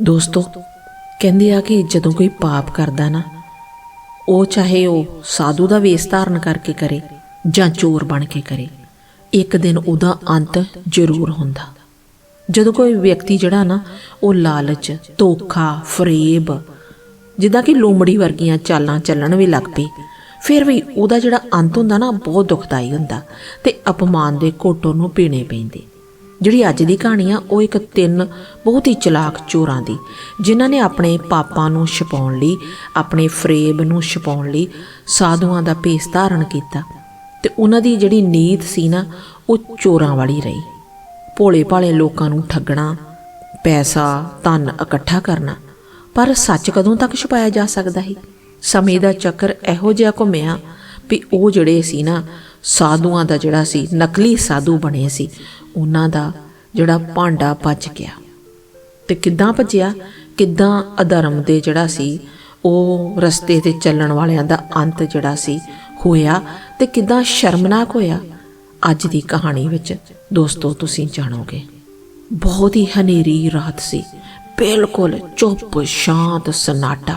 ਦੋਸਤੋ, ਕਹਿੰਦੇ ਆ ਕਿ ਜਦੋਂ ਕੋਈ ਪਾਪ ਕਰਦਾ ਨਾ, ਉਹ ਚਾਹੇ ਉਹ ਸਾਧੂ ਦਾ ਵੇਸ ਧਾਰਨ ਕਰਕੇ ਕਰੇ ਜਾਂ ਚੋਰ ਬਣ ਕੇ ਕਰੇ, ਇੱਕ ਦਿਨ ਉਹਦਾ ਅੰਤ ਜ਼ਰੂਰ ਹੁੰਦਾ। ਜਦੋਂ ਕੋਈ ਵਿਅਕਤੀ ਜਿਹੜਾ ਨਾ, ਉਹ ਲਾਲਚ, ਧੋਖਾ, ਫਰੇਬ, ਜਿੱਦਾਂ ਕਿ ਲੋਮੜੀ ਵਰਗੀਆਂ ਚਾਲਾਂ ਚੱਲਣ ਵੀ ਲੱਗ ਪਈ, ਫਿਰ ਵੀ ਉਹਦਾ ਜਿਹੜਾ ਅੰਤ ਹੁੰਦਾ ਨਾ ਬਹੁਤ ਦੁਖਦਾਈ ਹੁੰਦਾ ਤੇ ਅਪਮਾਨ ਦੇ ਘੋਟੋ ਨੂੰ ਪੀਣੇ ਪੈਂਦੇ। ਜਿਹੜੀ ਅੱਜ ਦੀ ਕਹਾਣੀ ਆ, ਉਹ ਇੱਕ ਤਿੰਨ ਬਹੁਤ ਹੀ ਚਲਾਕ ਚੋਰਾਂ ਦੀ, ਜਿਨ੍ਹਾਂ ਨੇ ਆਪਣੇ ਪਾਪਾਂ ਨੂੰ ਛੁਪਾਉਣ ਲਈ, ਆਪਣੇ ਫਰੇਬ ਨੂੰ ਛੁਪਾਉਣ ਲਈ ਸਾਧੂਆਂ ਦਾ ਭੇਸ ਧਾਰਨ ਕੀਤਾ ਤੇ ਉਹਨਾਂ ਦੀ ਜਿਹੜੀ ਨੀਤ ਸੀ ਨਾ, ਉਹ ਚੋਰਾਂ ਵਾਲੀ ਰਹੀ। ਭੋਲੇ ਭਾਲੇ ਲੋਕਾਂ ਨੂੰ ਠੱਗਣਾ, ਪੈਸਾ, ਧਨ ਇਕੱਠਾ ਕਰਨਾ, ਪਰ ਸੱਚ ਕਦੋਂ ਤੱਕ ਛੁਪਾਇਆ ਜਾ ਸਕਦਾ ਹੈ ਸਮੇਂ ਦਾ ਚੱਕਰ ਇਹੋ ਜਿਹਾ ਘੁੰਮਿਆ ਵੀ ਉਹ ਜਿਹੜੇ ਸੀ ਨਾ, ਸਾਧੂਆਂ ਦਾ ਜਿਹੜਾ ਸੀ, ਨਕਲੀ ਸਾਧੂ ਬਣੇ ਸੀ ਉਹਨਾਂ ਦਾ ਜਿਹੜਾ ਭਾਂਡਾ ਬਚ ਗਿਆ। ਤੇ ਕਿੱਦਾਂ ਭੱਜਿਆ? ਕਿੱਦਾਂ ਅਧਰਮ ਦੇ ਜਿਹੜਾ ਸੀ, ਉਹ ਰਸਤੇ ਤੇ ਚੱਲਣ ਵਾਲਿਆਂ ਦਾ ਅੰਤ ਜਿਹੜਾ ਸੀ, ਹੋਇਆ ਤੇ ਕਿੱਦਾਂ ਸ਼ਰਮਨਾਕ ਹੋਇਆ? ਅੱਜ ਦੀ ਕਹਾਣੀ ਵਿੱਚ ਦੋਸਤੋ, ਤੁਸੀਂ ਜਾਣੋਗੇ। ਬਹੁਤ ਹੀ ਹਨੇਰੀ ਰਾਤ ਸੀ। ਬਿਲਕੁਲ ਚੁੱਪ, ਸ਼ਾਂਤ, ਸਨਾਟਾ।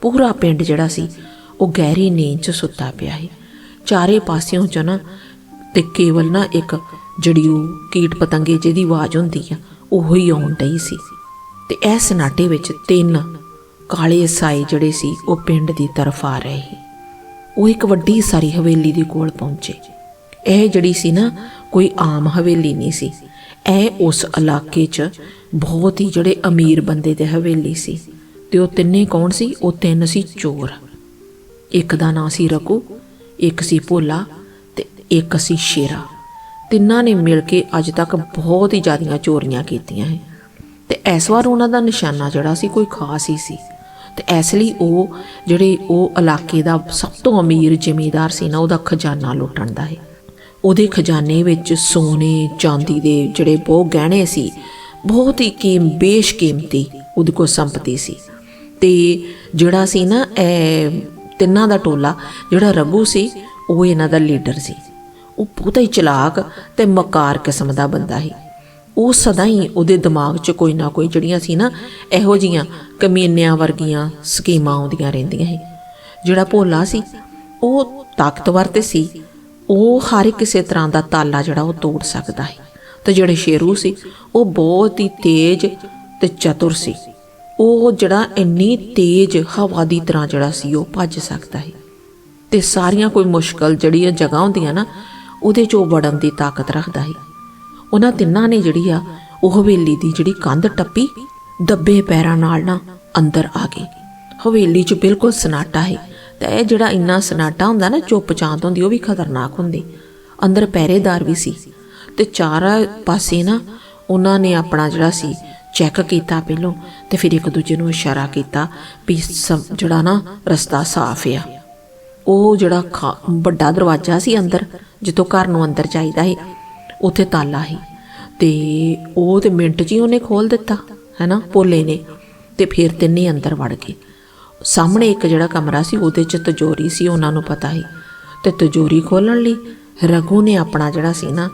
ਪੂਰਾ ਪਿੰਡ ਜਿਹੜਾ ਸੀ, ਉਹ ਗਹਿਰੀ ਨੀਂਦ 'ਚ ਸੁੱਤਾ ਪਿਆ ਸੀ। ਚਾਰੇ ਪਾਸਿਓਂ 'ਚ ਨਾ ਤੇ ਕੇਵਲ ਨਾ ਇੱਕ ਜਿਹੜੀ ਉਹ ਕੀਟ ਪਤੰਗੇ ਜਿਹਦੀ ਆਵਾਜ਼ ਹੁੰਦੀ ਆ, ਉਹੋ ਹੀ ਆਉਣ ਡਈ ਸੀ। ਤੇ ਇਹ ਸਨਾਟੇ ਵਿੱਚ ਤਿੰਨ ਕਾਲੇ ਸਾਏ ਜਿਹੜੇ ਸੀ, ਉਹ ਪਿੰਡ ਦੀ ਤਰਫ ਆ ਰਹੇ ਉਹ ਇੱਕ ਵੱਡੀ ਸਾਰੀ ਹਵੇਲੀ ਦੇ ਕੋਲ ਪਹੁੰਚੇ। ਇਹ ਜਿਹੜੀ ਸੀ ਨਾ, ਕੋਈ ਆਮ ਹਵੇਲੀ ਨਹੀਂ ਸੀ। ਇਹ ਉਸ ਇਲਾਕੇ 'ਚ ਬਹੁਤ ਹੀ ਜਿਹੜੇ ਅਮੀਰ ਬੰਦੇ ਦੇ ਹਵੇਲੀ ਸੀ। ਤੇ ਉਹ ਤਿੰਨੇ ਕੌਣ ਸੀ? ਉਹ ਤਿੰਨ ਸੀ ਚੋਰ। ਇੱਕ ਦਾ ਨਾਂ ਸੀ ਰਕੂ ਇੱਕ ਸੀ ਭੋਲਾ ਇੱਕ ਸੀ ਸ਼ੇਰਾ। ਤਿੰਨਾਂ ਨੇ ਮਿਲ ਕੇ ਅੱਜ ਤੱਕ ਬਹੁਤ ਹੀ ਜ਼ਿਆਦੀਆਂ ਚੋਰੀਆਂ ਕੀਤੀਆਂ ਹੈ। ਤੇ ਇਸ ਵਾਰ ਉਹਨਾਂ ਦਾ ਨਿਸ਼ਾਨਾ ਜਿਹੜਾ ਸੀ ਕੋਈ ਖਾਸ ਹੀ ਸੀ। ਤੇ ਇਸ ਲਈ ਉਹ ਜਿਹੜੇ ਉਹ ਇਲਾਕੇ ਦਾ ਸਭ ਤੋਂ ਅਮੀਰ ਜ਼ਿਮੀਂਦਾਰ ਸੀ ਨਾ, ਉਹਦਾ ਖਜ਼ਾਨਾ ਲੁੱਟਣ ਦਾ ਹੈ। ਉਹਦੇ ਖਜ਼ਾਨੇ ਵਿੱਚ ਸੋਨੇ, ਚਾਂਦੀ ਦੇ ਜਿਹੜੇ ਬਹੁਤ ਗਹਿਣੇ ਸੀ, ਬਹੁਤ ਹੀ ਕੀਮ, ਬੇਸ਼ਕੀਮਤੀ ਉਹਦੇ ਕੋਲ ਸੰਪਤੀ ਸੀ। ਤੇ ਜਿਹੜਾ ਸੀ ਨਾ, ਇਹ ਤਿੰਨਾਂ ਦਾ ਟੋਲਾ, ਜਿਹੜਾ ਰਘੂ ਸੀ, ਉਹ ਇਹਨਾਂ ਦਾ ਲੀਡਰ ਸੀ। ਉਹ ਬਹੁਤ ਹੀ ਚਲਾਕ ਤੇ ਮਕਾਰ ਕਿਸਮ ਦਾ ਬੰਦਾ ਸੀ। ਉਹ ਸਦਾ ਹੀ ਉਹਦੇ ਦਿਮਾਗ 'ਚ ਕੋਈ ਨਾ ਕੋਈ ਜਿਹੜੀਆਂ ਸੀ ਨਾ, ਇਹੋ ਜੀਆਂ ਕਮੀਨਿਆਂ ਵਰਗੀਆਂ ਸਕੀਮਾਂ ਆਉਂਦੀਆਂ ਰਹਿੰਦੀਆਂ ਸੀ। ਜਿਹੜਾ ਭੋਲਾ ਸੀ, ਉਹ ਤਾਕਤਵਰ ਤੇ ਸੀ। ਉਹ ਹਰ ਕਿਸੇ ਤਰ੍ਹਾਂ ਦਾ ਤਾਲਾ ਜਿਹੜਾ ਉਹ ਤੋੜ ਸਕਦਾ ਹੈ ਤੇ ਜਿਹੜੇ ਸ਼ੇਰੂ ਸੀ, ਉਹ ਬਹੁਤ ਹੀ ਤੇਜ਼ ਤੇ ਚਤੁਰ ਸੀ। ਉਹ ਜਿਹੜਾ ਇੰਨੀ ਤੇਜ਼ ਹਵਾ ਦੀ ਤਰ੍ਹਾਂ ਜਿਹੜਾ ਸੀ, ਉਹ ਭੱਜ ਸਕਦਾ ਹੈ ਤੇ ਸਾਰੀਆਂ ਕੋਈ ਮੁਸ਼ਕਲ ਜਿਹੜੀ ਜਗ੍ਹਾ ਹੁੰਦੀਆਂ ਨਾ ਉਹਦੇ 'ਚ ਉਹ ਵੜਨ ਦੀ ਤਾਕਤ ਰੱਖਦਾ ਸੀ। ਉਹਨਾਂ ਤਿੰਨਾਂ ਨੇ ਜਿਹੜੀ ਆ, ਉਹ ਹਵੇਲੀ ਦੀ ਜਿਹੜੀ ਕੰਧ ਟੱਪੀ, ਦੱਬੇ ਪੈਰਾਂ ਨਾਲ ਨਾ ਅੰਦਰ ਆ ਗਏ ਹਵੇਲੀ 'ਚ ਬਿਲਕੁਲ ਸਨਾਟਾ ਹੈ ਤੇ ਇਹ ਜਿਹੜਾ ਇੰਨਾ ਸਨਾਟਾ ਹੁੰਦਾ ਨਾ, ਚੁੱਪ ਚਾਂਤ ਹੁੰਦੀ, ਉਹ ਵੀ ਖਤਰਨਾਕ ਹੁੰਦੀ। ਅੰਦਰ ਪਹਿਰੇਦਾਰ ਵੀ ਸੀ ਤੇ ਚਾਰ ਪਾਸੇ ਨਾ ਉਹਨਾਂ ਨੇ ਆਪਣਾ ਜਿਹੜਾ ਸੀ, ਚੈੱਕ ਕੀਤਾ ਪਹਿਲੋਂ ਤੇ ਫਿਰ ਇੱਕ ਦੂਜੇ ਨੂੰ ਇਸ਼ਾਰਾ ਕੀਤਾ ਵੀ ਸਭ ਜਿਹੜਾ ਨਾ ਰਸਤਾ ਸਾਫ਼ ਆ। ਉਹ ਜਿਹੜਾ ਖਾ- ਵੱਡਾ ਦਰਵਾਜ਼ਾ ਸੀ ਅੰਦਰ, ਜਿੱਥੋਂ ਘਰ ਨੂੰ ਅੰਦਰ ਚਾਹੀਦਾ ਸੀ, ਉੱਥੇ ਤਾਲਾ ਸੀ। ਤੇ ਉਹ ਤੇ ਮਿੰਟ 'ਚ ਹੀ ਉਹਨੇ ਖੋਲ ਦਿੱਤਾ, ਹੈਨਾ, ਭੋਲੇ ਨੇ। ਤੇ ਫਿਰ ਤਿੰਨੇ ਅੰਦਰ ਵੜ ਗਏ। ਸਾਹਮਣੇ ਇੱਕ ਜਿਹੜਾ ਕਮਰਾ ਸੀ, ਉਹਦੇ 'ਚ ਤਜੋਰੀ ਸੀ, ਉਹਨਾਂ ਨੂੰ ਪਤਾ ਸੀ। ਤੇ ਤਜੋਰੀ ਖੋਲਣ ਲਈ ਰਘੂ ਨੇ ਆਪਣਾ ਜਿਹੜਾ ਸੀ ਨਾ,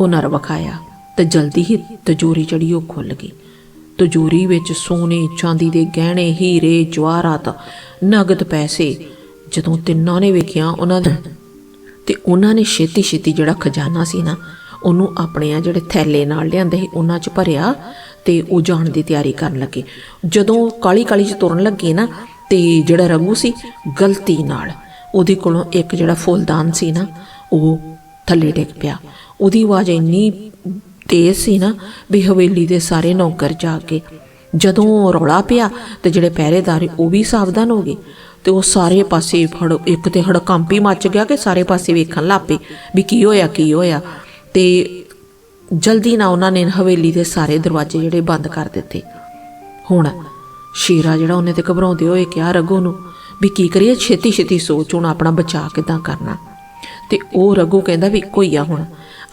ਹੁਨਰ ਵਿਖਾਇਆ। ਤੇ ਜਲਦੀ ਹੀ ਤਜੋਰੀ ਜਿਹੜੀ ਉਹ ਖੁੱਲ ਗਈ। ਤਜੋਰੀ ਵਿੱਚ ਸੋਨੇ, ਚਾਂਦੀ ਦੇ ਗਹਿਣੇ, ਹੀਰੇ, ਜਵਾਹਰਾਤ, ਨਗਦ ਪੈਸੇ ਜਦੋਂ ਤਿੰਨਾਂ ਨੇ ਵੇਖਿਆ ਉਹਨਾਂ ਦਾ, ਤੇ ਉਹਨਾਂ ਨੇ ਛੇਤੀ ਛੇਤੀ ਜਿਹੜਾ ਖਜ਼ਾਨਾ ਸੀ ਨਾ, ਉਹਨੂੰ ਆਪਣੇ ਆ ਜਿਹੜੇ ਥੈਲੇ ਨਾਲ ਲਿਆਂਦੇ ਸੀ, ਉਹਨਾਂ 'ਚ ਭਰਿਆ ਤੇ ਉਹ ਜਾਣ ਦੀ ਤਿਆਰੀ ਕਰਨ ਲੱਗੇ। ਜਦੋਂ ਕਾਲੀ ਕਾਲੀ 'ਚ ਤੁਰਨ ਲੱਗੇ ਨਾ, ਤੇ ਜਿਹੜਾ ਰਘੂ ਸੀ, ਗਲਤੀ ਨਾਲ, ਉਹਦੇ ਕੋਲੋਂ ਇੱਕ ਜਿਹੜਾ ਫੁੱਲਦਾਨ ਸੀ ਨਾ, ਉਹ ਥੱਲੇ ਡਿੱਗ ਪਿਆ। ਉਹਦੀ ਆਵਾਜ਼ ਇੰਨੀ ਤੇਜ਼ ਸੀ ਨਾ ਵੀ ਹਵੇਲੀ ਦੇ ਸਾਰੇ ਨੌਕਰ ਜਾ ਕੇ, ਜਦੋਂ ਰੌਲਾ ਪਿਆ ਤੇ ਜਿਹੜੇ ਪਹਿਰੇਦਾਰ ਉਹ ਵੀ ਸਾਵਧਾਨ ਹੋ ਗਏ। ਤੇ ਉਹ ਸਾਰੇ ਪਾਸੇ ਫੜ, ਇੱਕ ਤੇ ਹੀ ਮੱਚ ਗਿਆ ਕਿ ਸਾਰੇ ਪਾਸੇ ਵੇਖਣ ਲੱਪੇ ਵੀ ਕੀ ਹੋਇਆ ਕੀ ਹੋਇਆ। ਤੇ ਜਲਦੀ ਨਾਲ ਉਹਨਾਂ ਨੇ ਹਵੇਲੀ ਦੇ ਸਾਰੇ ਦਰਵਾਜ਼ੇ ਜਿਹੜੇ ਬੰਦ ਕਰ ਦਿੱਤੇ। ਹੁਣ ਸ਼ੇਰਾ ਜਿਹੜਾ ਉਹਨੇ ਤੇ ਘਬਰਾਉਂਦੇ ਹੋਏ ਕਿਹਾ, ਰਘੂ ਨੂੰ ਵੀ ਕੀ ਕਰੀਏ? ਛੇਤੀ ਛੇਤੀ ਸੋਚ, ਹੁਣ ਆਪਣਾ ਬਚਾਅ ਕਿਦਾਂ ਕਰਨਾ? ਤੇ ਉਹ ਰਘੂ ਕਹਿੰਦਾ ਵੀ ਇੱਕੋ ਹੀ ਆ ਹੁਣ,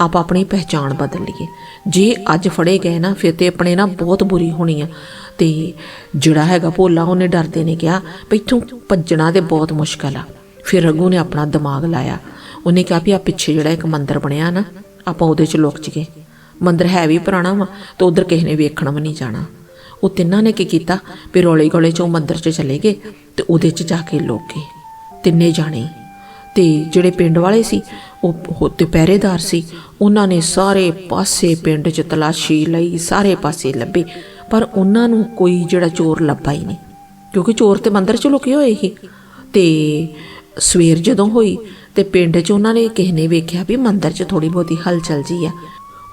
ਆਪ ਆਪਣੀ ਪਹਿਚਾਣ ਬਦਲ ਲਈਏ। ਜੇ ਅੱਜ ਫੜੇ ਗਏ ਨਾ, ਫਿਰ ਤੇ ਆਪਣੇ ਨਾ ਬਹੁਤ ਬੁਰੀ ਹੋਣੀ ਆ। ਤੇ ਜਿਹੜਾ ਹੈਗਾ ਭੋਲਾ, ਉਹਨੇ ਡਰਦੇ ਨੇ ਕਿਹਾ ਵੀ ਇੱਥੋਂ ਭੱਜਣਾ ਤੇ ਬਹੁਤ ਮੁਸ਼ਕਲ ਆ। ਫਿਰ ਰਘੂ ਨੇ ਆਪਣਾ ਦਿਮਾਗ ਲਾਇਆ। ਉਹਨੇ ਕਿਹਾ ਵੀ ਆ ਪਿੱਛੇ ਜਿਹੜਾ ਇੱਕ ਮੰਦਿਰ ਬਣਿਆ ਨਾ, ਆਪਾਂ ਉਹਦੇ ਚ ਲੁਕ ਜੀਏ। ਮੰਦਿਰ ਹੈ ਵੀ ਪੁਰਾਣਾ ਵਾ ਤੇ ਉਧਰ ਕਿਸੇ ਨੇ ਵੇਖਣ ਵੀ ਨਹੀਂ ਜਾਣਾ। ਉਹ ਤਿੰਨਾਂ ਨੇ ਕੀ ਕੀਤਾ ਵੀ ਰੋਲੇ ਗੋਲੇ ਚੋਂ ਮੰਦਰ 'ਚ ਚਲੇ ਗਏ ਤੇ ਉਹਦੇ 'ਚ ਜਾ ਕੇ ਲੁਕ ਗਏ। ਤਿੰਨੇ ਜਾਣੇ। ਤੇ ਜਿਹੜੇ ਪਿੰਡ ਵਾਲੇ ਸੀ, ਉਹ ਉਹ ਤੇ ਪਹਿਰੇਦਾਰ ਸੀ, ਉਹਨਾਂ ਨੇ ਸਾਰੇ ਪਾਸੇ ਪਿੰਡ 'ਚ ਤਲਾਸ਼ੀ ਲਈ, ਸਾਰੇ ਪਾਸੇ ਲੱਭੇ। ਪਰ ਉਹਨਾਂ ਨੂੰ ਕੋਈ ਜਿਹੜਾ ਚੋਰ ਲੱਭਾ ਹੀ ਨਹੀਂ। ਕਿਉਂਕਿ ਚੋਰ ਤੇ ਮੰਦਰ 'ਚ ਲੁਕੇ ਹੋਏ ਸੀ। ਤੇ ਸਵੇਰ ਜਦੋਂ ਹੋਈ ਤੇ ਪਿੰਡ 'ਚ ਉਹਨਾਂ ਨੇ ਕਿਸੇ ਨੇ ਵੇਖਿਆ ਵੀ ਮੰਦਰ 'ਚ ਥੋੜੀ ਬਹੁਤੀ ਹਲਚਲ ਜੀ ਆ।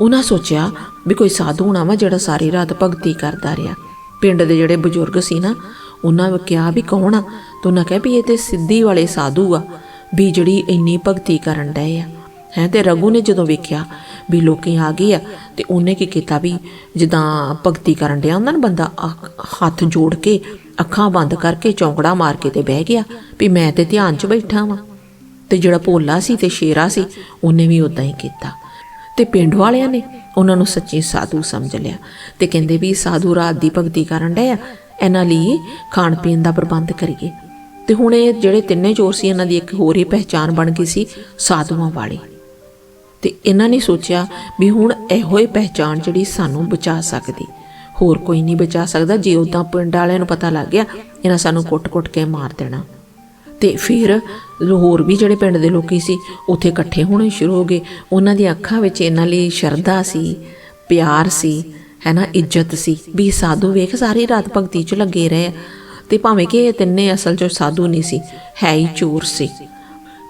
ਉਹਨਾਂ ਸੋਚਿਆ ਵੀ ਕੋਈ ਸਾਧੂ ਹੋਣਾ ਵਾ ਜਿਹੜਾ ਸਾਰੀ ਰਾਤ ਭਗਤੀ ਕਰਦਾ ਰਿਹਾ। ਪਿੰਡ ਦੇ ਜਿਹੜੇ ਬਜ਼ੁਰਗ ਸੀ ਨਾ, ਉਹਨਾਂ ਨੇ ਕਿਹਾ ਵੀ ਕੌਣ ਆ? ਤੇ ਉਹਨਾਂ ਕਿਹਾ ਵੀ ਇਹ ਤੇ ਸਿੱਧੀ ਵਾਲੇ ਸਾਧੂ ਆ, ਵੀ ਜਿਹੜੀ ਇੰਨੀ ਭਗਤੀ ਕਰਨ ਡਏ ਆ। ਹੈ ਤੇ ਰਘੂ ਨੇ ਜਦੋਂ ਵੇਖਿਆ ਵੀ ਲੋਕੀ ਆ ਗਏ ਆ ਤੇ ਉਹਨੇ ਕੀ ਕੀਤਾ ਵੀ ਜਿੱਦਾਂ ਭਗਤੀ ਕਰਨ ਡਿਆ ਉਹਨਾਂ ਨੇ ਬੰਦਾ ਹੱਥ ਜੋੜ ਕੇ, ਅੱਖਾਂ ਬੰਦ ਕਰਕੇ ਚੌਂਕੜਾ ਮਾਰ ਕੇ ਤੇ ਬਹਿ ਗਿਆ ਵੀ ਮੈਂ ਤੇ ਧਿਆਨ 'ਚ ਬੈਠਾ ਵਾਂ। ਤੇ ਜਿਹੜਾ ਭੋਲਾ ਸੀ ਤੇ ਸ਼ੇਰਾ ਸੀ, ਉਹਨੇ ਵੀ ਉਦਾਂ ਹੀ ਕੀਤਾ। ਤੇ ਪਿੰਡ ਵਾਲਿਆਂ ਨੇ ਉਹਨਾਂ ਨੂੰ ਸੱਚੀ ਸਾਧੂ ਸਮਝ ਲਿਆ ਤੇ ਕਹਿੰਦੇ ਵੀ ਸਾਧੂ ਰਾਤ ਦੀ ਭਗਤੀ ਕਰਨ ਡਿਆ ਇਹਨਾਂ ਲਈ ਖਾਣ ਪੀਣ ਦਾ ਪ੍ਰਬੰਧ ਕਰੀਏ। ਤੇ ਹੁਣ ਇਹ ਜਿਹੜੇ ਤਿੰਨੇ ਚੋਰ ਸੀ, ਇਹਨਾਂ ਦੀ ਇੱਕ ਹੋਰ ਹੀ ਪਹਿਚਾਨ ਬਣ ਗਈ ਸੀ, ਸਾਧੂਆਂ ਵਾਲੀ। ਤੇ ਇਹਨਾਂ ਨੇ ਸੋਚਿਆ ਵੀ ਹੁਣ ਇਹੋ ਹੀ ਪਹਿਚਾਣ ਜਿਹੜੀ ਸਾਨੂੰ ਬਚਾ ਸਕਦੀ। ਹੋਰ ਕੋਈ ਨਹੀਂ ਬਚਾ ਸਕਦਾ ਜੇ ਉਦਾਂ ਪਿੰਡ ਵਾਲਿਆਂ ਨੂੰ ਪਤਾ ਲੱਗ ਗਿਆ, ਇਹਨਾਂ ਸਾਨੂੰ ਕੁੱਟ-ਕੁੱਟ ਕੇ ਮਾਰ ਦੇਣਾ। ਤੇ ਫਿਰ ਹੋਰ ਵੀ ਜਿਹੜੇ ਪਿੰਡ ਦੇ ਲੋਕੀ ਸੀ, ਉੱਥੇ ਇਕੱਠੇ ਹੋਣੇ ਸ਼ੁਰੂ ਹੋ ਗਏ। ਉਹਨਾਂ ਦੀਆਂ ਅੱਖਾਂ ਵਿੱਚ ਇਹਨਾਂ ਲਈ ਸ਼ਰਧਾ ਸੀ, ਪਿਆਰ ਸੀ ਹੈ ਨਾ ਇੱਜ਼ਤ ਸੀ ਵੀ ਸਾਧੂ ਵੇਖ ਸਾਰੀ ਰਾਤ ਭਗਤੀ 'ਚ ਲੱਗੇ ਰਹੇ ਆ। ਤੇ ਭਾਵੇਂ ਕਿ ਇਹ ਤਿੰਨੇ ਅਸਲ 'ਚ ਸਾਧੂ ਨਹੀਂ ਸੀ, ਹੈ ਹੀ ਚੋਰ ਸੀ।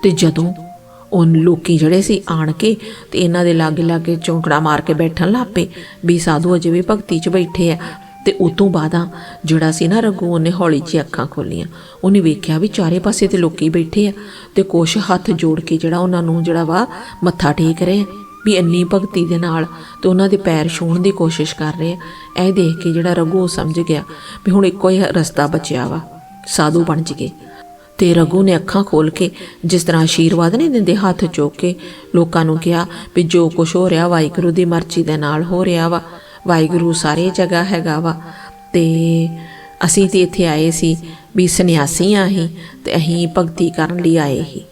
ਤੇ ਜਦੋਂ ਉਹ ਲੋਕੀ ਜਿਹੜੇ ਸੀ ਆਣ ਕੇ ਤੇ ਇਹਨਾਂ ਦੇ ਲਾਗੇ ਲਾਗੇ ਚੌਂਕੜਾ ਮਾਰ ਕੇ ਬੈਠਣ ਲੱਪੇ ਵੀ ਸਾਧੂ ਅਜੇ ਵੀ ਭਗਤੀ 'ਚ ਬੈਠੇ ਆ। ਤੇ ਤੋਂ ਬਾਅਦਾਂ ਜਿਹੜਾ ਸੀ ਨਾ ਰਘੂ, ਉਹਨੇ ਹੌਲੀ ਜਿਹੀ ਅੱਖਾਂ ਖੋਲੀਆਂ ਉਹਨੇ ਵੇਖਿਆ ਵੀ ਚਾਰੇ ਪਾਸੇ ਤੇ ਲੋਕੀ ਬੈਠੇ ਆ ਤੇ ਕੁਛ ਹੱਥ ਜੋੜ ਕੇ ਜਿਹੜਾ ਉਹਨਾਂ ਨੂੰ ਜਿਹੜਾ ਵਾ ਮੱਥਾ ਟੇਕ ਰਹੇ ਵੀ ਇੰਨੀ ਭਗਤੀ ਦੇ ਨਾਲ ਤੇ ਉਹਨਾਂ ਦੇ ਪੈਰ ਛੂਹਣ ਦੀ ਕੋਸ਼ਿਸ਼ ਕਰ ਰਹੇ ਆ। ਇਹ ਦੇਖ ਕੇ ਜਿਹੜਾ ਰਘੂ ਸਮਝ ਗਿਆ ਵੀ ਹੁਣ ਇੱਕੋ ਹੀ ਰਸਤਾ ਬਚਿਆ ਵਾ। ਸਾਧੂ ਬਣ ਜਗੇ ਤੇ ਰਘੂ ਨੇ ਅੱਖਾਂ ਖੋਲ ਕੇ ਜਿਸ ਤਰ੍ਹਾਂ ਆਸ਼ੀਰਵਾਦ ਨਹੀਂ ਦਿੰਦੇ, ਹੱਥ ਚੁੱਕ ਕੇ ਲੋਕਾਂ ਨੂੰ ਕਿਹਾ ਵੀ ਜੋ ਕੁਝ ਹੋ ਰਿਹਾ ਵਾਹਿਗੁਰੂ ਦੀ ਮਰਜ਼ੀ ਦੇ ਨਾਲ ਹੋ ਰਿਹਾ ਵਾ, ਵਾਹਿਗੁਰੂ ਸਾਰੇ ਜਗ੍ਹਾ ਹੈਗਾ ਵਾ। ਤੇ ਅਸੀਂ ਤੇ ਇੱਥੇ ਆਏ ਸੀ ਵੀ ਸੰਨਿਆਸੀ ਆ ਅਸੀਂ ਤੇ ਅਸੀਂ ਭਗਤੀ ਕਰਨ ਲਈ ਆਏ ਹੀ